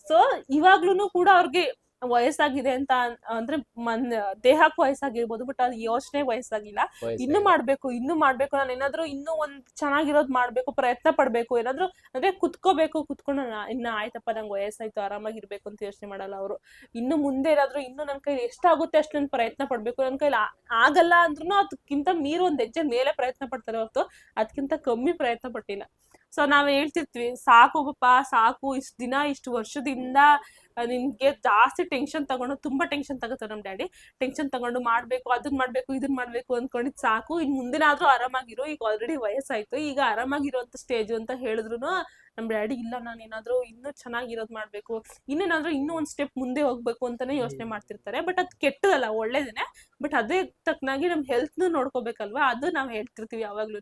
ಸೊ ಇವಾಗ್ಲೂನು ಕೂಡ ಅವ್ರಿಗೆ ವಯಸ್ಸಾಗಿದೆ ಅಂತ ಅಂದ್ರೆ ಮನ್ ದೇಹಕ್ಕೆ ವಯಸ್ಸಾಗಿರ್ಬೋದು ಬಟ್ ಅದು ಯೋಚನೆ ವಯಸ್ಸಾಗಿಲ್ಲ. ಇನ್ನು. ಮಾಡ್ಬೇಕು ಇನ್ನು ಮಾಡ್ಬೇಕು ನಾನು ಏನಾದ್ರು ಇನ್ನು ಒಂದ್ ಚೆನ್ನಾಗಿರೋದ್ ಮಾಡ್ಬೇಕು ಪ್ರಯತ್ನ ಪಡ್ಬೇಕು ಏನಾದ್ರು ಅಂದ್ರೆ ಕುತ್ಕೋಬೇಕು ಕುತ್ಕೊಂಡು ಇನ್ನ ಆಯ್ತಪ್ಪ ನಂಗೆ ವಯಸ್ಸಾಯ್ತು ಆರಾಮಾಗಿರ್ಬೇಕು ಅಂತ ಯೋಚನೆ ಮಾಡಲ್ಲ ಅವರು. ಇನ್ನು ಮುಂದೆ ಏನಾದ್ರು ಇನ್ನು ನನ್ನ ಕೈಲಿ ಎಷ್ಟಾಗುತ್ತೆ ಅಷ್ಟು ನನ್ ಪ್ರಯತ್ನ ಪಡ್ಬೇಕು ನನ್ನ ಕೈಲಿ ಆಗಲ್ಲ ಅಂದ್ರೂ ಅದಕ್ಕಿಂತ ಮೀರು ಒಂದ್ ಹೆಜ್ಜೆ ಮೇಲೆ ಪ್ರಯತ್ನ ಪಡ್ತಾರೆ ಹೊರತು ಅದಕ್ಕಿಂತ ಕಮ್ಮಿ ಪ್ರಯತ್ನ ಪಟ್ಟಿಲ್ಲ. ಸೊ ನಾವ್ ಹೇಳ್ತಿರ್ತೀವಿ ಸಾಕು ಪಾಪ ಸಾಕು. ಇಷ್ಟು ದಿನ, ಇಷ್ಟು ವರ್ಷದಿಂದ ನಿನಗೆ ಜಾಸ್ತಿ ಟೆನ್ಷನ್ ತಗೊಂಡು, ತುಂಬಾ ಟೆನ್ಷನ್ ತಗೋತಾರೆ ನಮ್ ಡ್ಯಾಡಿ. ಟೆನ್ಷನ್ ತಗೊಂಡು ಮಾಡ್ಬೇಕು ಅದನ್ನ ಮಾಡ್ಬೇಕು ಇದನ್ನ ಮಾಡ್ಬೇಕು ಅನ್ಕೊಂಡಿದ್ ಸಾಕು. ಇನ್ ಮುಂದಿನಾದರೂ ಆರಾಮಾಗಿರೋ. ಈಗ ಆಲ್ರೆಡಿ ವಯಸ್ಸಾಯ್ತು. ಈಗ ಆರಾಮಾಗಿರುವಂತ ಸ್ಟೇಜ್ ಅಂತ ಹೇಳಿದ್ರು ನಮ್ ಡ್ಯಾಡಿ, ಇಲ್ಲ, ನಾನು ಏನಾದರೂ ಇನ್ನೂ ಚೆನ್ನಾಗಿರೋದ್ ಮಾಡ್ಬೇಕು. ಇನ್ನೇನಾದರೂ ಇನ್ನೂ ಒಂದ್ ಸ್ಟೆಪ್ ಮುಂದೆ ಹೋಗ್ಬೇಕು ಅಂತಾನೆ ಯೋಚನೆ ಮಾಡ್ತಿರ್ತಾರೆ. ಬಟ್ ಅದು ಕೆಟ್ಟದಲ್ಲ, ಒಳ್ಳೇದೇನೆ. ಬಟ್ ಅದೇ ತಕ್ಕನಾಗಿ ನಮ್ ಹೆಲ್ತ್ನೂ ನೋಡ್ಕೋಬೇಕಲ್ವಾ? ಅದು ನಾವ್ ಹೇಳ್ತಿರ್ತೀವಿ ಯಾವಾಗ್ಲೂ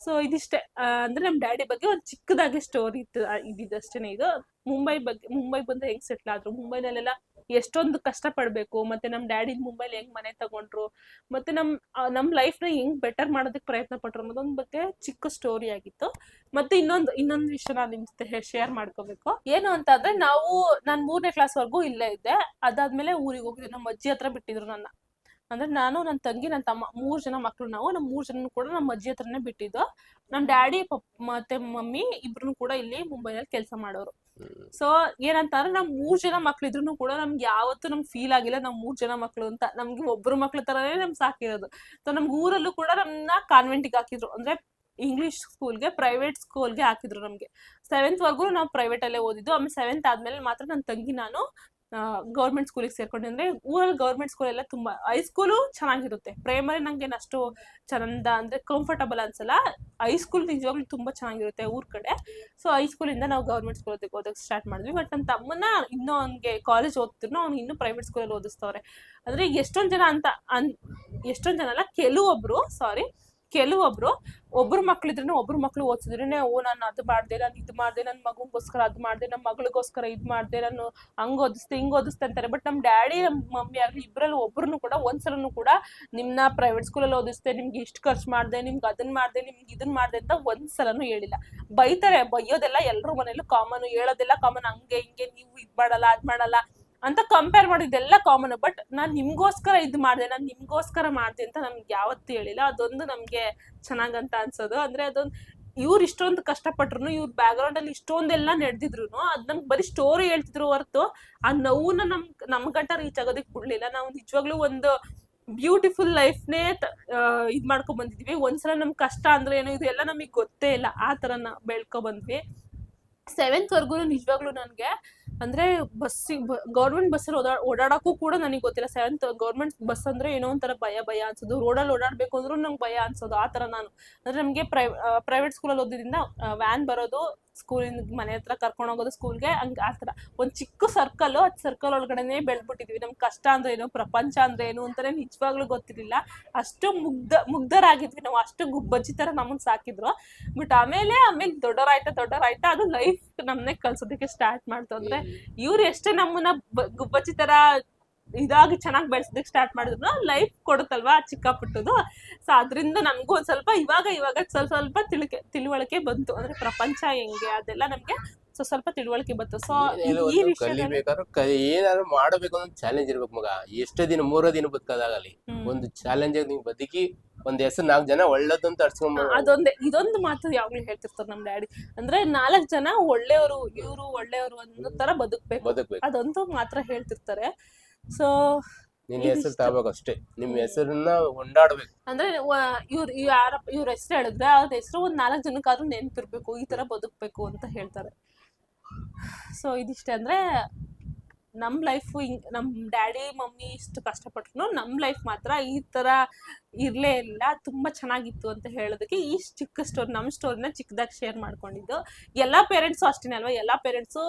ಸೊ ಇದಿಷ್ಟೇ ಅಂದ್ರೆ ನಮ್ ಡ್ಯಾಡಿ ಬಗ್ಗೆ ಒಂದ್ ಚಿಕ್ಕದಾಗಿ ಸ್ಟೋರಿ ಇತ್ತು ಇದ್ದಿದ್ದಷ್ಟೇ ಇದು ಮುಂಬೈ ಬಗ್ಗೆ, ಮುಂಬೈ ಬಂದ್ರೆ ಹೆಂಗ್ ಸೆಟ್ಲ್ ಆದ್ರು? ಮುಂಬೈನಲ್ಲೆಲ್ಲ ಎಷ್ಟೊಂದು ಕಷ್ಟ ಪಡ್ಬೇಕು ಮತ್ತೆ ನಮ್ಮ ಡ್ಯಾಡಿ ಮುಂಬೈಲಿ ಹೆಂಗ್ ಮನೆ ತಗೊಂಡ್ರು, ಮತ್ತೆ ನಮ್ ನಮ್ ಲೈಫ್ನ ಹೆಂಗ್ ಬೆಟರ್ ಮಾಡೋದಕ್ಕೆ ಪ್ರಯತ್ನ ಪಟ್ರು ಅನ್ನೋದೊಂದ್ ಬಗ್ಗೆ ಚಿಕ್ಕ ಸ್ಟೋರಿ ಆಗಿತ್ತು. ಮತ್ತೆ ಇನ್ನೊಂದು ಇನ್ನೊಂದು ವಿಷಯ ನಾನು ನಿಮ್ ಜೊತೆ ಶೇರ್ ಮಾಡ್ಕೋಬೇಕು. ಏನು ಅಂತ ಅಂದ್ರೆ, ನಾವು, ನಾನ್ ಮೂರನೇ ಕ್ಲಾಸ್ ವರ್ಗೂ ಇಲ್ಲೇ ಇದ್ದೆ. ಅದಾದ್ಮೇಲೆ ಊರಿಗೆ ಹೋಗಿದ್ದೆ. ನಮ್ಮ ಅಜ್ಜಿ ಹತ್ರ ಬಿಟ್ಟಿದ್ರು ನನ್ನ. ಅಂದ್ರೆ ನಾನು ನನ್ನ ತಂಗಿ ನನ್ನ ತಮ್ಮ ಮೂರ್ ಜನ ಮಕ್ಳು ನಾವು ನಮ್ಮ ಮೂರ್ ಜನ ಕೂಡ ನಮ್ಮ ಅಜ್ಜಿ ಹತ್ರನೇ ಬಿಟ್ಟಿದ್ದು. ನಮ್ಮ ಡ್ಯಾಡಿ ಪಪ್ ಮತ್ತೆ ಮಮ್ಮಿ ಇಬ್ರು ಕೂಡ ಇಲ್ಲಿ ಮುಂಬೈನಲ್ಲಿ ಕೆಲಸ ಮಾಡೋರು. ಸೊ ಏನಂತಂದ್ರೆ ನಮ್ ಮೂರ್ ಜನ ಮಕ್ಳಿದ್ರು ಕೂಡ ನಮ್ಗೆ ಯಾವತ್ತೂ ನಮ್ಗೆ ಫೀಲ್ ಆಗಿಲ್ಲ ನಮ್ ಮೂರ್ ಜನ ಮಕ್ಳು ಅಂತ. ನಮ್ಗೆ ಒಬ್ರು ಮಕ್ಳ ತರನೇ ನಮ್ ಸಾಕಿರೋದು ಸೊ ನಮ್ಗೆ ಊರಲ್ಲೂ ಕೂಡ ನಮ್ನ ಕಾನ್ವೆಂಟಿಗೆ ಹಾಕಿದ್ರು. ಅಂದ್ರೆ ಇಂಗ್ಲಿಷ್ ಸ್ಕೂಲ್ಗೆ ಪ್ರೈವೇಟ್ ಸ್ಕೂಲ್ಗೆ ಹಾಕಿದ್ರು ನಮ್ಗೆ. ಸೆವೆಂತ್ ವರ್ಗು ನಾವು ಪ್ರೈವೇಟ್ ಅಲ್ಲೇ ಓದಿದ್ದು. ಆಮೇಲೆ ಸೆವೆಂತ್ ಆದ್ಮೇಲೆ ಮಾತ್ರ ನನ್ನ ತಂಗಿ ನಾನು ಗೌರ್ಮೆಂಟ್ ಸ್ಕೂಲಿಗೆ ಸೇರ್ಕೊಂಡೆ ಅಂದ್ರೆ ಊರಲ್ಲಿ ಗೌರ್ಮೆಂಟ್ ಸ್ಕೂಲ್ ತುಂಬ ಹೈಸ್ಕೂಲು ಚೆನ್ನಾಗಿರುತ್ತೆ. ಪ್ರೈಮರಿ ನಂಗೆ ಅಷ್ಟು ಚಂದ ಅಂದ್ರೆ ಕಂಫರ್ಟಬಲ್ ಅನ್ಸಲ್ಲ. ಹೈಸ್ಕೂಲ್ ನಿಜವಾಗ್ಲೂ ತುಂಬಾ ಚೆನ್ನಾಗಿರುತ್ತೆ ಊರ ಕಡೆ. ಸೊ ಹೈಸ್ಕೂಲಿಂದ ನಾವು ಗೌರ್ಮೆಂಟ್ ಸ್ಕೂಲ್ ಓದೋಕೆ ಸ್ಟಾರ್ಟ್ ಮಾಡಿದ್ವಿ. ಬಟ್ ನನ್ನ ತಮ್ಮನ ಇನ್ನೂ ಅವ್ನಿಗೆ ಕಾಲೇಜ್ ಓದ್ತಿದ್ರು ಅವ್ನು ಇನ್ನೂ ಪ್ರೈವೇಟ್ ಸ್ಕೂಲಲ್ಲಿ ಓದಿಸ್ತವ್ರೆ. ಅಂದ್ರೆ ಎಷ್ಟೊಂದು ಜನ ಅಂತ, ಅನ್, ಎಷ್ಟೊಂದು ಜನ ಅಲ್ಲ ಕೆಲವೊಬ್ಬರು ಸಾರಿ ಕೆಲವೊಬ್ರು, ಒಬ್ರು ಮಕ್ಳಿದ್ರೂ ಒಬ್ರು ಮಕ್ಳು ಓದಿಸಿದ್ರೆ ಓ ನಾನು ಅದು ಮಾಡ್ದೆ, ನಾನು ಇದು ಮಾಡ್ದೆ ನನ್ನ ಮಗುಗೋಸ್ಕರ ಅದು ಮಾಡ್ದೆ ನಮ್ಮ ಮಗಳಿಗೋಸ್ಕರ ಇದು ಮಾಡ್ದೆ, ನಾನು ಹಂಗ್ ಓದಿಸ್ತೆ ಹಿಂಗ್ ಓದಿಸ್ತೆ ಅಂತಾರೆ. ಬಟ್ ನಮ್ಮ ಡ್ಯಾಡಿ ನಮ್ಮ ಮಮ್ಮಿ ಆಗ್ಲಿ ಇಬ್ಬರಲ್ಲಿ ಒಬ್ರು ಕೂಡ ಒಂದ್ಸಲನು ಕೂಡ ನಿಮ್ನ ಪ್ರೈವೇಟ್ ಸ್ಕೂಲಲ್ಲಿ ಓದಿಸ್ತೆ ನಿಮ್ಗೆ ಇಷ್ಟು ಖರ್ಚು ಮಾಡ್ದೆ, ನಿಮ್ಗೆ ಅದನ್ನ ಮಾಡ್ದೆ, ನಿಮ್ಗೆ ಇದನ್ನ ಮಾಡ್ದೆ ಅಂತ ಒಂದ್ಸಲನು ಹೇಳಿಲ್ಲ. ಬೈತಾರೆ ಬೈಯೋದೆಲ್ಲ ಎಲ್ಲರೂ ಮನೇಲೂ ಕಾಮನ್, ಹೇಳೋದೆಲ್ಲ ಕಾಮನ್, ಹಂಗೆ, ಹಿಂಗೆ, ನೀವು ಇದ್ ಮಾಡಲ್ಲ, ಅದ್ ಮಾಡಲ್ಲ ಅಂತ ಕಂಪೇರ್ ಮಾಡಿದ್ದೆಲ್ಲ ಕಾಮನ್ ಬಟ್ ನಾನ್ ನಿಮ್ಗೋಸ್ಕರ ಇದ್ ಮಾಡ್ದೆ, ನಾನ್ ನಿಮ್ಗೋಸ್ಕರ ಮಾಡ್ದೆ ಅಂತ ನಮ್ಗೆ ಯಾವತ್ತೂ ಹೇಳಿಲ್ಲ. ಅದೊಂದು ನಮ್ಗೆ ಚೆನ್ನಾಗಂತ ಅನ್ಸೋದು. ಅಂದ್ರೆ ಅದೊಂದು, ಇವ್ರು ಇಷ್ಟೊಂದು ಕಷ್ಟಪಟ್ರು ಇವ್ರ ಬ್ಯಾಕ್ಗ್ರೌಂಡ್ ಅಲ್ಲಿ ಇಷ್ಟೊಂದೆಲ್ಲ ನಡೆದಿದ್ರು ಅದು ನಮ್ಗೆ ಬರೀ ಸ್ಟೋರಿ ಹೇಳ್ತಿದ್ರು ಹೊರತು, ಆ ನೋವನ್ನ ನಮ್ ನಮ್ಮ ಗಂಟ ರೀಚ್ ಆಗೋದಕ್ಕೆ ಬಿಡ್ಲಿಲ್ಲ. ನಾವು ನಿಜವಾಗ್ಲೂ ಒಂದು ಬ್ಯೂಟಿಫುಲ್ ಲೈಫ್ನೇ ಇದ್ ಮಾಡ್ಕೊಂಡ್ ಬಂದಿದ್ವಿ. ಒಂದ್ಸಲ ನಮ್ ಕಷ್ಟ ಅಂದ್ರೆ ಏನು ಇದೆಲ್ಲ ಎಲ್ಲ ನಮಗೆ ಗೊತ್ತೇ ಇಲ್ಲ. ಆ ಬಂದ್ವಿ. ಸೆವೆಂತ್ ವರ್ಗು ನಿಜವಾಗ್ಲೂ ನನಗೆ ಅಂದ್ರೆ ಬಸ್ಸಿಗೆ ಗೌರ್ಮೆಂಟ್ ಬಸ್ಸಲ್ಲಿ ಓಡಾ ಓಡಾಡಕ್ಕೂ ಕೂಡ ನನಗೆ ಗೊತ್ತಿಲ್ಲ. ಸೆವೆಂತ್ ಗೌರ್ಮೆಂಟ್ ಬಸ್ ಅಂದ್ರೆ ಏನೋ ಒಂಥರ ಭಯ ಭಯ ಅನ್ಸೋದು. ರೋಡಲ್ಲಿ ಓಡಾಡ್ಬೇಕು ಅಂದ್ರು ನಂಗೆ ಭಯ ಅನ್ಸೋದು, ಆ ತರ ನಾನು. ಅಂದ್ರೆ ನಮಗೆ ಪ್ರೈ ಪ್ರೈವೇಟ್ ಸ್ಕೂಲಲ್ಲಿ ಓದಿದ್ರಿಂದ ವ್ಯಾನ್ ಬರೋದು ಸ್ಕೂಲಿಂದ ಮನೆ ಹತ್ರ ಕರ್ಕೊಂಡು ಹೋಗೋದು ಸ್ಕೂಲ್ಗೆ ಹಂಗೆ ಆ ಥರ. ಒಂದು ಚಿಕ್ಕ ಸರ್ಕಲ್ ಅದು ಸರ್ಕಲ್ ಒಳಗಡೆನೆ ಬೆಳೆದ್ಬಿಟ್ಟಿದ್ವಿ. ನಮ್ಗೆ ಕಷ್ಟ ಅಂದ್ರೆ ಏನು, ಪ್ರಪಂಚ ಅಂದ್ರೆ ಏನು ಅಂತ ನಿಜವಾಗ್ಲೂ ಗೊತ್ತಿರಲಿಲ್ಲ. ಅಷ್ಟು ಮುಗ್ಧ, ಮುಗ್ಧರಾಗಿದ್ವಿ ನಾವು. ಅಷ್ಟು ಗುಬ್ಬಜ್ಜಿ ತರ ನಮ್ಮನ್ನ ಸಾಕಿದ್ರು. ಬಟ್ ಆಮೇಲೆ ಆಮೇಲೆ ದೊಡ್ಡರಾಯ್ತಾ ದೊಡ್ಡರಾಯ್ತಾ ಅದು ಲೈಫ್ ನಮ್ಮನ್ನೇ ಕಲ್ಸೋದಕ್ಕೆ ಸ್ಟಾರ್ಟ್ ಮಾಡ್ತು. ಇವ್ರು ಎಷ್ಟೇ ನಮ್ಮನ್ನ ಗುಬ್ಬಚ್ಚಿ ತರ ಇದಾಗಿ ಚೆನ್ನಾಗಿ ಬೆಳೆಸೋದಕ್ಕೆ ಸ್ಟಾರ್ಟ್ ಮಾಡಿದ್ರು ಲೈಫ್ ಕೊಡುತ್ತಲ್ವಾ ಚಿಕ್ಕ ಪುಟ್ಟದು ಸೊ ಅದರಿಂದ ನಮಗೂ ಒಂದ್ ಸ್ವಲ್ಪ ಇವಾಗ ಇವಾಗ ಸ್ವಲ್ಪ ಸ್ವಲ್ಪ ತಿಳುಕೆ ತಿಳುವಳಿಕೆ ಬಂತು. ಅಂದ್ರೆ ಪ್ರಪಂಚ ಹೆಂಗೆ ಅದೆಲ್ಲ ನಮ್ಗೆ ಸೊ ಸ್ವಲ್ಪ ತಿಳುವಳಿಕೆ ಬಂತು. ಸೊ ಈ ವಿಷಯ ಏನಾದ್ರು ಮಾಡಬೇಕು ಅನ್ನೋ ಚಾಲೆಂಜ್ ಇರ್ಬೇಕು ಮಗ. ಎಷ್ಟೇ ದಿನ ಮೂರೋ ದಿನ ಬದುಕೋದಾಗಲಿ. ಒಂದು ಚಾಲೆಂಜ್ ನೀವು ಬದುಕಿ ಒಂದ್ ಹೆಸರು ನಾಲ್ಕು ಜನ ಒಳ್ಳೇದಂತ ಅರ್ಸ್ಕೊಂಡ್ ಅದೊಂದೇ ಇದೊಂದು ಮಾತು ಯಾವಾಗ್ಲೂ ಹೇಳ್ತಿರ್ತಾರೆ ನಮ್ ಡ್ಯಾಡಿ? ಅಂದ್ರೆ ನಾಲ್ಕ್ ಜನ ಒಳ್ಳೆಯವರು ಇವ್ರು ಒಳ್ಳೆಯವರು ಅನ್ನೋ ತರ ಬದುಕ್ಬೇಕು. ಬದುಕ್ಬೇಕು. ಅದೊಂದು ಮಾತ್ರ ಹೇಳ್ತಿರ್ತಾರೆ. ಸೊ ನಿನ್ ಇದಿಷ್ಟು. ಹೆಸರು ತಗೋಬೇಕು ಅಷ್ಟೇ. ನಿಮ್ ಹೆಸರನ್ನ ಕೊಂಡಾಡ್ಬೇಕು ಅಂದ್ರೆ ಇವ್ರ ಇವ್ರು ಯಾರ ಇವ್ರ ಹೆಸರು ಹೇಳಿದ್ರೆ ಅವ್ರ ಹೆಸರು ಒಂದ್ ನಾಲ್ಕು ಜನಕ್ಕಾದ್ರೂ ನೆನ್ಪಿರ್ಬೇಕು ಈ ತರ ಬದುಕ್ಬೇಕು ಅಂತ ಹೇಳ್ತಾರೆ. ಸೊ ಇದಿಷ್ಟೇ. ಅಂದ್ರೆ ನಮ್ ಲೈಫ್ ನಮ್ ಡ್ಯಾಡಿ ಮಮ್ಮಿ ಇಷ್ಟು ಕಷ್ಟಪಟ್ರು ನಮ್ ಲೈಫ್ ಮಾತ್ರ ಈ ತರ ಇರಲೇ ಇಲ್ಲ. ತುಂಬಾ ಚೆನ್ನಾಗಿತ್ತು ಅಂತ ಹೇಳೋದಕ್ಕೆ ಈ ಚಿಕ್ಕ ಸ್ಟೋರಿ ನಮ್ ಸ್ಟೋರಿನ ಚಿಕ್ಕದಾಗಿ ಶೇರ್ ಮಾಡ್ಕೊಂಡಿದ್ದು. ಎಲ್ಲಾ ಪೇರೆಂಟ್ಸು ಅಷ್ಟೇ ಅಲ್ವಾ? ಎಲ್ಲಾ ಪೇರೆಂಟ್ಸು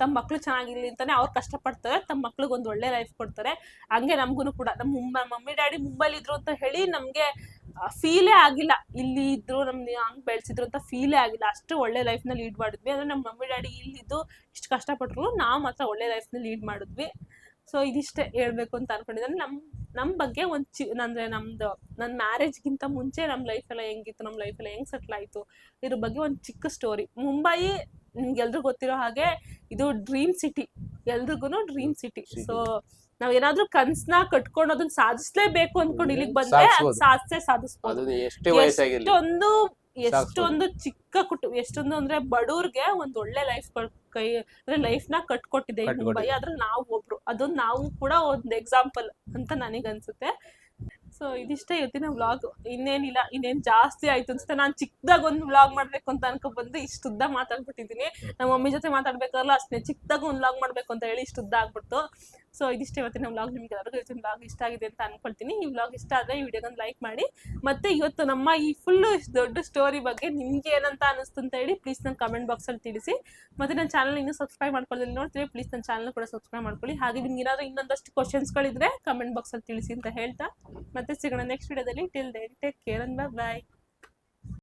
ತಮ್ಮ ಮಕ್ಳು ಚೆನ್ನಾಗಿರ್ಲಿ ಅಂತಾನೆ ಅವ್ರು ಕಷ್ಟಪಡ್ತಾರೆ ತಮ್ಮ ಮಕ್ಳಿಗೆ ಒಂದು ಒಳ್ಳೆ ಲೈಫ್ ಕೊಡ್ತಾರೆ. ಹಂಗೆ ನಮಗೂ ಕೂಡ ನಮ್ಮ ಮಮ್ಮಿ ಡ್ಯಾಡಿ ಮುಂಬೈಲಿ ಇದ್ರು ಅಂತ ಹೇಳಿ ನಮ್ಗೆ ಫೀಲೇ ಆಗಿಲ್ಲ. ಇಲ್ಲಿ ಇದ್ರು ನಮ್ದು ಹಂಗ್ ಬೆಳೆಸಿದ್ರು ಅಂತ ಫೀಲೇ ಆಗಿಲ್ಲ. ಅಷ್ಟು ಒಳ್ಳೆ ಲೈಫ್ನ ಲೀಡ್ ಮಾಡಿದ್ವಿ. ಅಂದ್ರೆ ನಮ್ಮ ಮಮ್ಮಿ ಡ್ಯಾಡಿ ಇಲ್ಲಿದ್ದು ಇಷ್ಟು ಕಷ್ಟಪಟ್ರು ನಾವು ಮಾತ್ರ ಒಳ್ಳೆ ಲೈಫ್ನ ಲೀಡ್ ಮಾಡಿದ್ವಿ. ಸೊ ಇದಿಷ್ಟೇ ಹೇಳ್ಬೇಕು ಅಂತ ಅನ್ಕೊಂಡಿದ್ದಾರೆ ನಮ್ ನಮ್ ಬಗ್ಗೆ ಒಂದ್ ಚಿ ಅಂದ್ರೆ ನಮ್ದು ನನ್ನ ಮ್ಯಾರೇಜ್ಗಿಂತ ಮುಂಚೆ ನಮ್ಮ ಲೈಫ್ ಎಲ್ಲ ಹೆಂಗಿತ್ತು ನಮ್ಮ ಲೈಫ್ ಎಲ್ಲ ಹೆಂಗ್ ಸೆಟ್ಲ್ ಆಯ್ತು ಇದ್ರ ಬಗ್ಗೆ ಒಂದು ಚಿಕ್ಕ ಸ್ಟೋರಿ ಮುಂಬೈ ನಿಮ್ಗೆಲ್ರಿಗೂ ಗೊತ್ತಿರೋ ಹಾಗೆ ಇದು ಡ್ರೀಮ್ ಸಿಟಿ ಎಲ್ರಿಗೂ ಡ್ರೀಮ್ ಸಿಟಿ. ಸೊ ನಾವ್ ಏನಾದ್ರೂ ಕನ್ಸ್ನ ಕಟ್ಕೊಂಡು ಅದನ್ನ ಸಾಧಿಸ್ಲೇಬೇಕು ಅನ್ಕೊಂಡು ಇಲ್ಲಿಗೆ ಬಂದ್ರೆ ಅದ್ ಸಾಧಿಸೇ ಸಾಧಿಸ್ಬೋದು. ಅದು ಎಷ್ಟೇ ವಯಸ್ಸಾಗಿರ್ಲಿ. ಎಷ್ಟೊಂದು ಎಷ್ಟೊಂದು ಚಿಕ್ಕ ಕುಟುಂಬ ಎಷ್ಟೊಂದು ಅಂದ್ರೆ ಬಡವ್ರಿಗೆ ಒಂದ್ ಒಳ್ಳೆ ಲೈಫ್ ಕೈ ಅಂದ್ರೆ ಲೈಫ್ನ ಕಟ್ಕೊಟ್ಟಿದೆ ಈ. ಮುಂಬೈ. ಆದ್ರೆ ನಾವು ಒಬ್ರು ಅದೊಂದು ನಾವು ಕೂಡ ಒಂದ್ ಎಕ್ಸಾಂಪಲ್ ಅಂತ ನನಗ್ ಅನ್ಸುತ್ತೆ ಸೊ ಇದಿಷ್ಟೇ ಇವತ್ತಿನ ವ್ಲಾಗ್ ಇನ್ನೇನಿಲ್ಲ ಇನ್ನೇನ್ ಜಾಸ್ತಿ ಆಯ್ತು ಅನ್ಸುತ್ತೆ. ನಾನು ಚಿಕ್ಕದಾಗ ಒಂದು ವ್ಲಾಗ್ ಮಾಡ್ಬೇಕು ಅಂತ ಅನ್ಕೊಂಡ್ ಬಂದು ಇಷ್ಟುದ್ದ ಮಾತಾಡ್ಬಿಟ್ಟಿದೀನಿ. ನಮ್ಮ ಮಮ್ಮಿ ಜೊತೆ ಮಾತಾಡ್ಬೇಕಲ್ಲ ಅಷ್ಟೇ ಚಿಕ್ಕದಾಗ ಒಂದು ವ್ಲಾಗ್ ಮಾಡ್ಬೇಕು ಅಂತ ಹೇಳಿ ಇಷ್ಟುದ್ದ ಆಗ್ಬಿಡ್ತು. ಸೊ ಇದಿಷ್ಟೇ ಇವತ್ತಿನ ವ್ಲಾಗ್ ನಿಮ್ಗೆ ಎಲ್ಲರಿಗೂ ಇವತ್ತಿನ ವ್ಲಾಗ್ ಇಷ್ಟ ಆಗಿದೆ ಅಂತ ಅನ್ಕೊಳ್ತೀನಿ. ಈ ವ್ಲಾಗ್ ಇಷ್ಟ ಆದರೆ ಈ ವಿಡಿಯೋಗೊಂದು ಲೈಕ್ ಮಾಡಿ. ಮತ್ತೆ ಇವತ್ತು ನಮ್ಮ ಈ ಫುಲ್ಲು ದೊಡ್ಡ ಸ್ಟೋರಿ ಬಗ್ಗೆ ನಿಮ್ಗೆ ಏನಂತ ಅನಿಸ್ತು ಅಂತ ಹೇಳಿ ಪ್ಲೀಸ್ ನನ್ನ ಕಮೆಂಟ್ ಬಾಕ್ಸಲ್ಲಿ ತಿಳಿಸಿ. ಮತ್ತೆ ನನ್ನ ಚಾನಲ್ ಇನ್ನೂ ಸಬ್ಸ್ಕ್ರೈಬ್ ಮಾಡ್ಕೊಳ್ಳಿ ನೋಡ್ತೀವಿ ಪ್ಲೀಸ್ ನನ್ನ ಚಾನಲ್ ಕೂಡ ಸಬ್ಸ್ಕ್ರೈಬ್ ಮಾಡ್ಕೊಳ್ಳಿ. ಹಾಗೆ ನಿಮ್ಗೆ ಏನಾದ್ರು ಇನ್ನೊಂದಷ್ಟು ಕ್ವಶನ್ಸ್ಗಳಿದ್ರೆ ಕಮೆಂಟ್ ಬಾಕ್ಸ್ ಅಲ್ಲಿ ತಿಳಿಸಿ ಅಂತ ಹೇಳ್ತಾ. ಮತ್ತೆ ಸಿಗೋಣ ನೆಕ್ಸ್ಟ್ ವಿಡಿಯೋದಲ್ಲಿ till then take care and bye